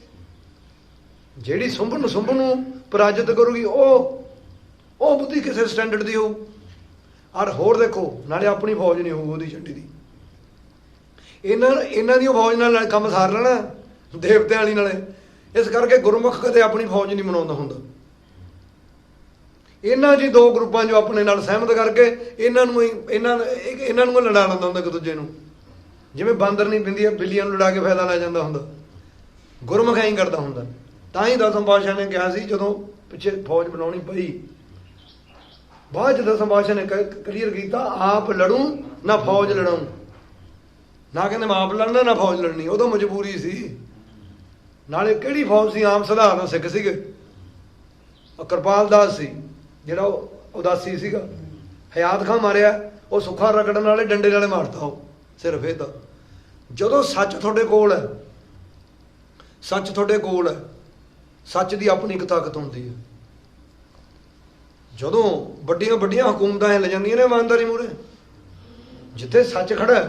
ਜਿਹੜੀ ਸੁੰਭ ਨੂੰ ਸੁੰਭ ਨੂੰ ਪਰਾਜਿਤ ਕਰੂਗੀ, ਉਹ ਉਹ ਬੁੱਧੀ ਕਿਸੇ ਸਟੈਂਡਰਡ ਦੀ ਹੋਊ। ਔਰ ਹੋਰ ਦੇਖੋ, ਨਾਲੇ ਆਪਣੀ ਫੌਜ ਨਹੀਂ ਹੋਊ ਉਹਦੀ ਛੱਡੀ ਦੀ। ਇਹਨਾਂ ਇਹਨਾਂ ਦੀ ਉਹ ਫੌਜ ਨਾਲ ਕੰਮ ਸਾਰ ਲੈਣਾ, ਦੇਵਤਿਆਂ ਵਾਲੀ ਨਾਲੇ। ਇਸ ਕਰਕੇ ਗੁਰਮੁਖ ਕਦੇ ਆਪਣੀ ਫੌਜ ਨਹੀਂ ਬਣਾਉਂਦਾ ਹੁੰਦਾ। ਇਹਨਾਂ ਜੀ ਦੋ ਗਰੁੱਪਾਂ ਜੋ ਆਪਣੇ ਨਾਲ ਸਹਿਮਤ ਕਰਕੇ ਇਹਨਾਂ ਨੂੰ ਹੀ, ਇਹਨਾਂ ਇਹਨਾਂ ਨੂੰ ਲੜਾ ਲੈਂਦਾ ਹੁੰਦਾ ਇੱਕ ਦੂਜੇ ਨੂੰ। ਜਿਵੇਂ ਬਾਂਦਰ ਨਹੀਂ ਪਿੰਦੀ ਬਿੱਲੀਆਂ ਨੂੰ ਲੜਾ ਕੇ ਫਾਇਦਾ ਲੈ ਜਾਂਦਾ ਹੁੰਦਾ। ਗੁਰਮੁਖ ਐਂ ਕਰਦਾ ਹੁੰਦਾ। ਤਾਂ ਹੀ ਦਸਮ ਪਾਤਸ਼ਾਹ ਨੇ ਕਿਹਾ ਸੀ, ਜਦੋਂ ਪਿੱਛੇ ਫੌਜ ਬਣਾਉਣੀ ਪਈ। ਬਾਅਦ ਚ ਦਸਮ ਪਾਤਸ਼ਾਹ ਨੇ ਕਲੀਅਰ ਕੀਤਾ, ਆਪ ਲੜੂ, ਨਾ ਫੌਜ ਲੜਾਉਂ। ਨਾ ਕਹਿੰਦੇ ਮੈਂ ਆਪ ਲੜਨਾ, ਨਾ ਫੌਜ ਲੜਨੀ, ਉਦੋਂ ਮਜਬੂਰੀ ਸੀ। ਨਾਲੇ ਕਿਹੜੀ ਫੌਜ ਸੀ? ਆਮ ਸਧਾਰਨ ਸਿੱਖ ਸੀਗੇ। ਕਿਰਪਾਲ ਦਾਸ ਸੀ, ਜਿਹੜਾ ਉਹ ਉਦਾਸੀ ਸੀਗਾ। ਹਯਾਤ ਖਾਂ ਮਾਰਿਆ, ਉਹ ਸੁੱਖਾ ਰਗੜਨ ਵਾਲੇ ਡੰਡੇ ਨਾਲੇ ਮਾਰਤਾ ਉਹ ਸਿਰਫ ਇਹ ਤਾਂ। ਜਦੋਂ ਸੱਚ ਤੁਹਾਡੇ ਕੋਲ ਹੈ, ਸੱਚ ਤੁਹਾਡੇ ਕੋਲ ਹੈ ਸੱਚ ਦੀ ਆਪਣੀ ਇੱਕ ਤਾਕਤ ਹੁੰਦੀ ਹੈ। ਜਦੋਂ ਵੱਡੀਆਂ ਵੱਡੀਆਂ ਹਕੂਮਤਾਂ ਹਿੱਲ ਜਾਂਦੀਆਂ ਨੇ ਇਮਾਨਦਾਰੀ ਮੂਰੇ ਜਿੱਥੇ ਸੱਚ ਖੜਾ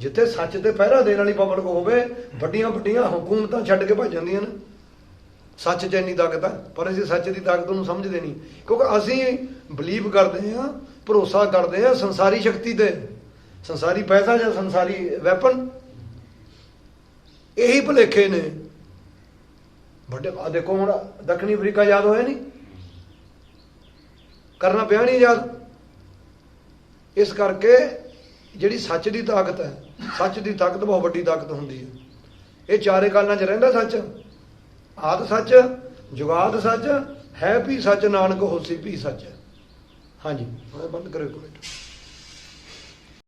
ਜਿੱਥੇ ਸੱਚ ਤੇ ਪਹਿਰਾ ਦੇਣ ਵਾਲੀ ਪਬਲਿਕ ਹੋਵੇ, ਵੱਡੀਆਂ ਵੱਡੀਆਂ ਹਕੂਮਤਾਂ ਛੱਡ ਕੇ ਭੱਜ ਜਾਂਦੀਆਂ ਨੇ। ਸੱਚ 'ਚ ਇੰਨੀ ਤਾਕਤ ਹੈ, ਪਰ ਅਸੀਂ ਸੱਚ ਦੀ ਤਾਕਤ ਨੂੰ ਸਮਝਦੇ ਨਹੀਂ, ਕਿਉਂਕਿ ਅਸੀਂ ਬਲੀਵ ਕਰਦੇ ਹਾਂ, ਭਰੋਸਾ ਕਰਦੇ ਹਾਂ ਸੰਸਾਰੀ ਸ਼ਕਤੀ ਤੇ। ਸੰਸਾਰੀ ਪੈਸਾ ਜਾਂ ਸੰਸਾਰੀ ਵੈਪਨ ਇਹੀ ਭੁਲੇਖੇ ਨੇ। ਵੱਡੇ ਦੇਖੋ ਹੁਣ, ਦੱਖਣੀ ਅਫਰੀਕਾ ਯਾਦ ਹੋਇਆ ਨਹੀਂ? ਕਰਨਾ ਪਿਆ ਨਹੀਂ ਯਾਦ? ਇਸ ਕਰਕੇ ਜਿਹੜੀ ਸੱਚ ਦੀ ਤਾਕਤ ਹੈ, ਸੱਚ ਦੀ ਤਾਕਤ ਬਹੁਤ ਵੱਡੀ ਤਾਕਤ ਹੁੰਦੀ ਹੈ। ਇਹ ਚਾਰੇ ਕਾਲਾਂ 'ਚ ਰਹਿੰਦਾ ਸੱਚ। ਆਦ ਸੱਚ, ਜੁਗਾਦ ਸੱਚ, ਹੈ ਵੀ ਸੱਚ, ਨਾਨਕ ਹੋਸੀ ਵੀ ਸੱਚ। ਹਾਂਜੀ ਬੰਦ ਕਰੋ ਇੱਕ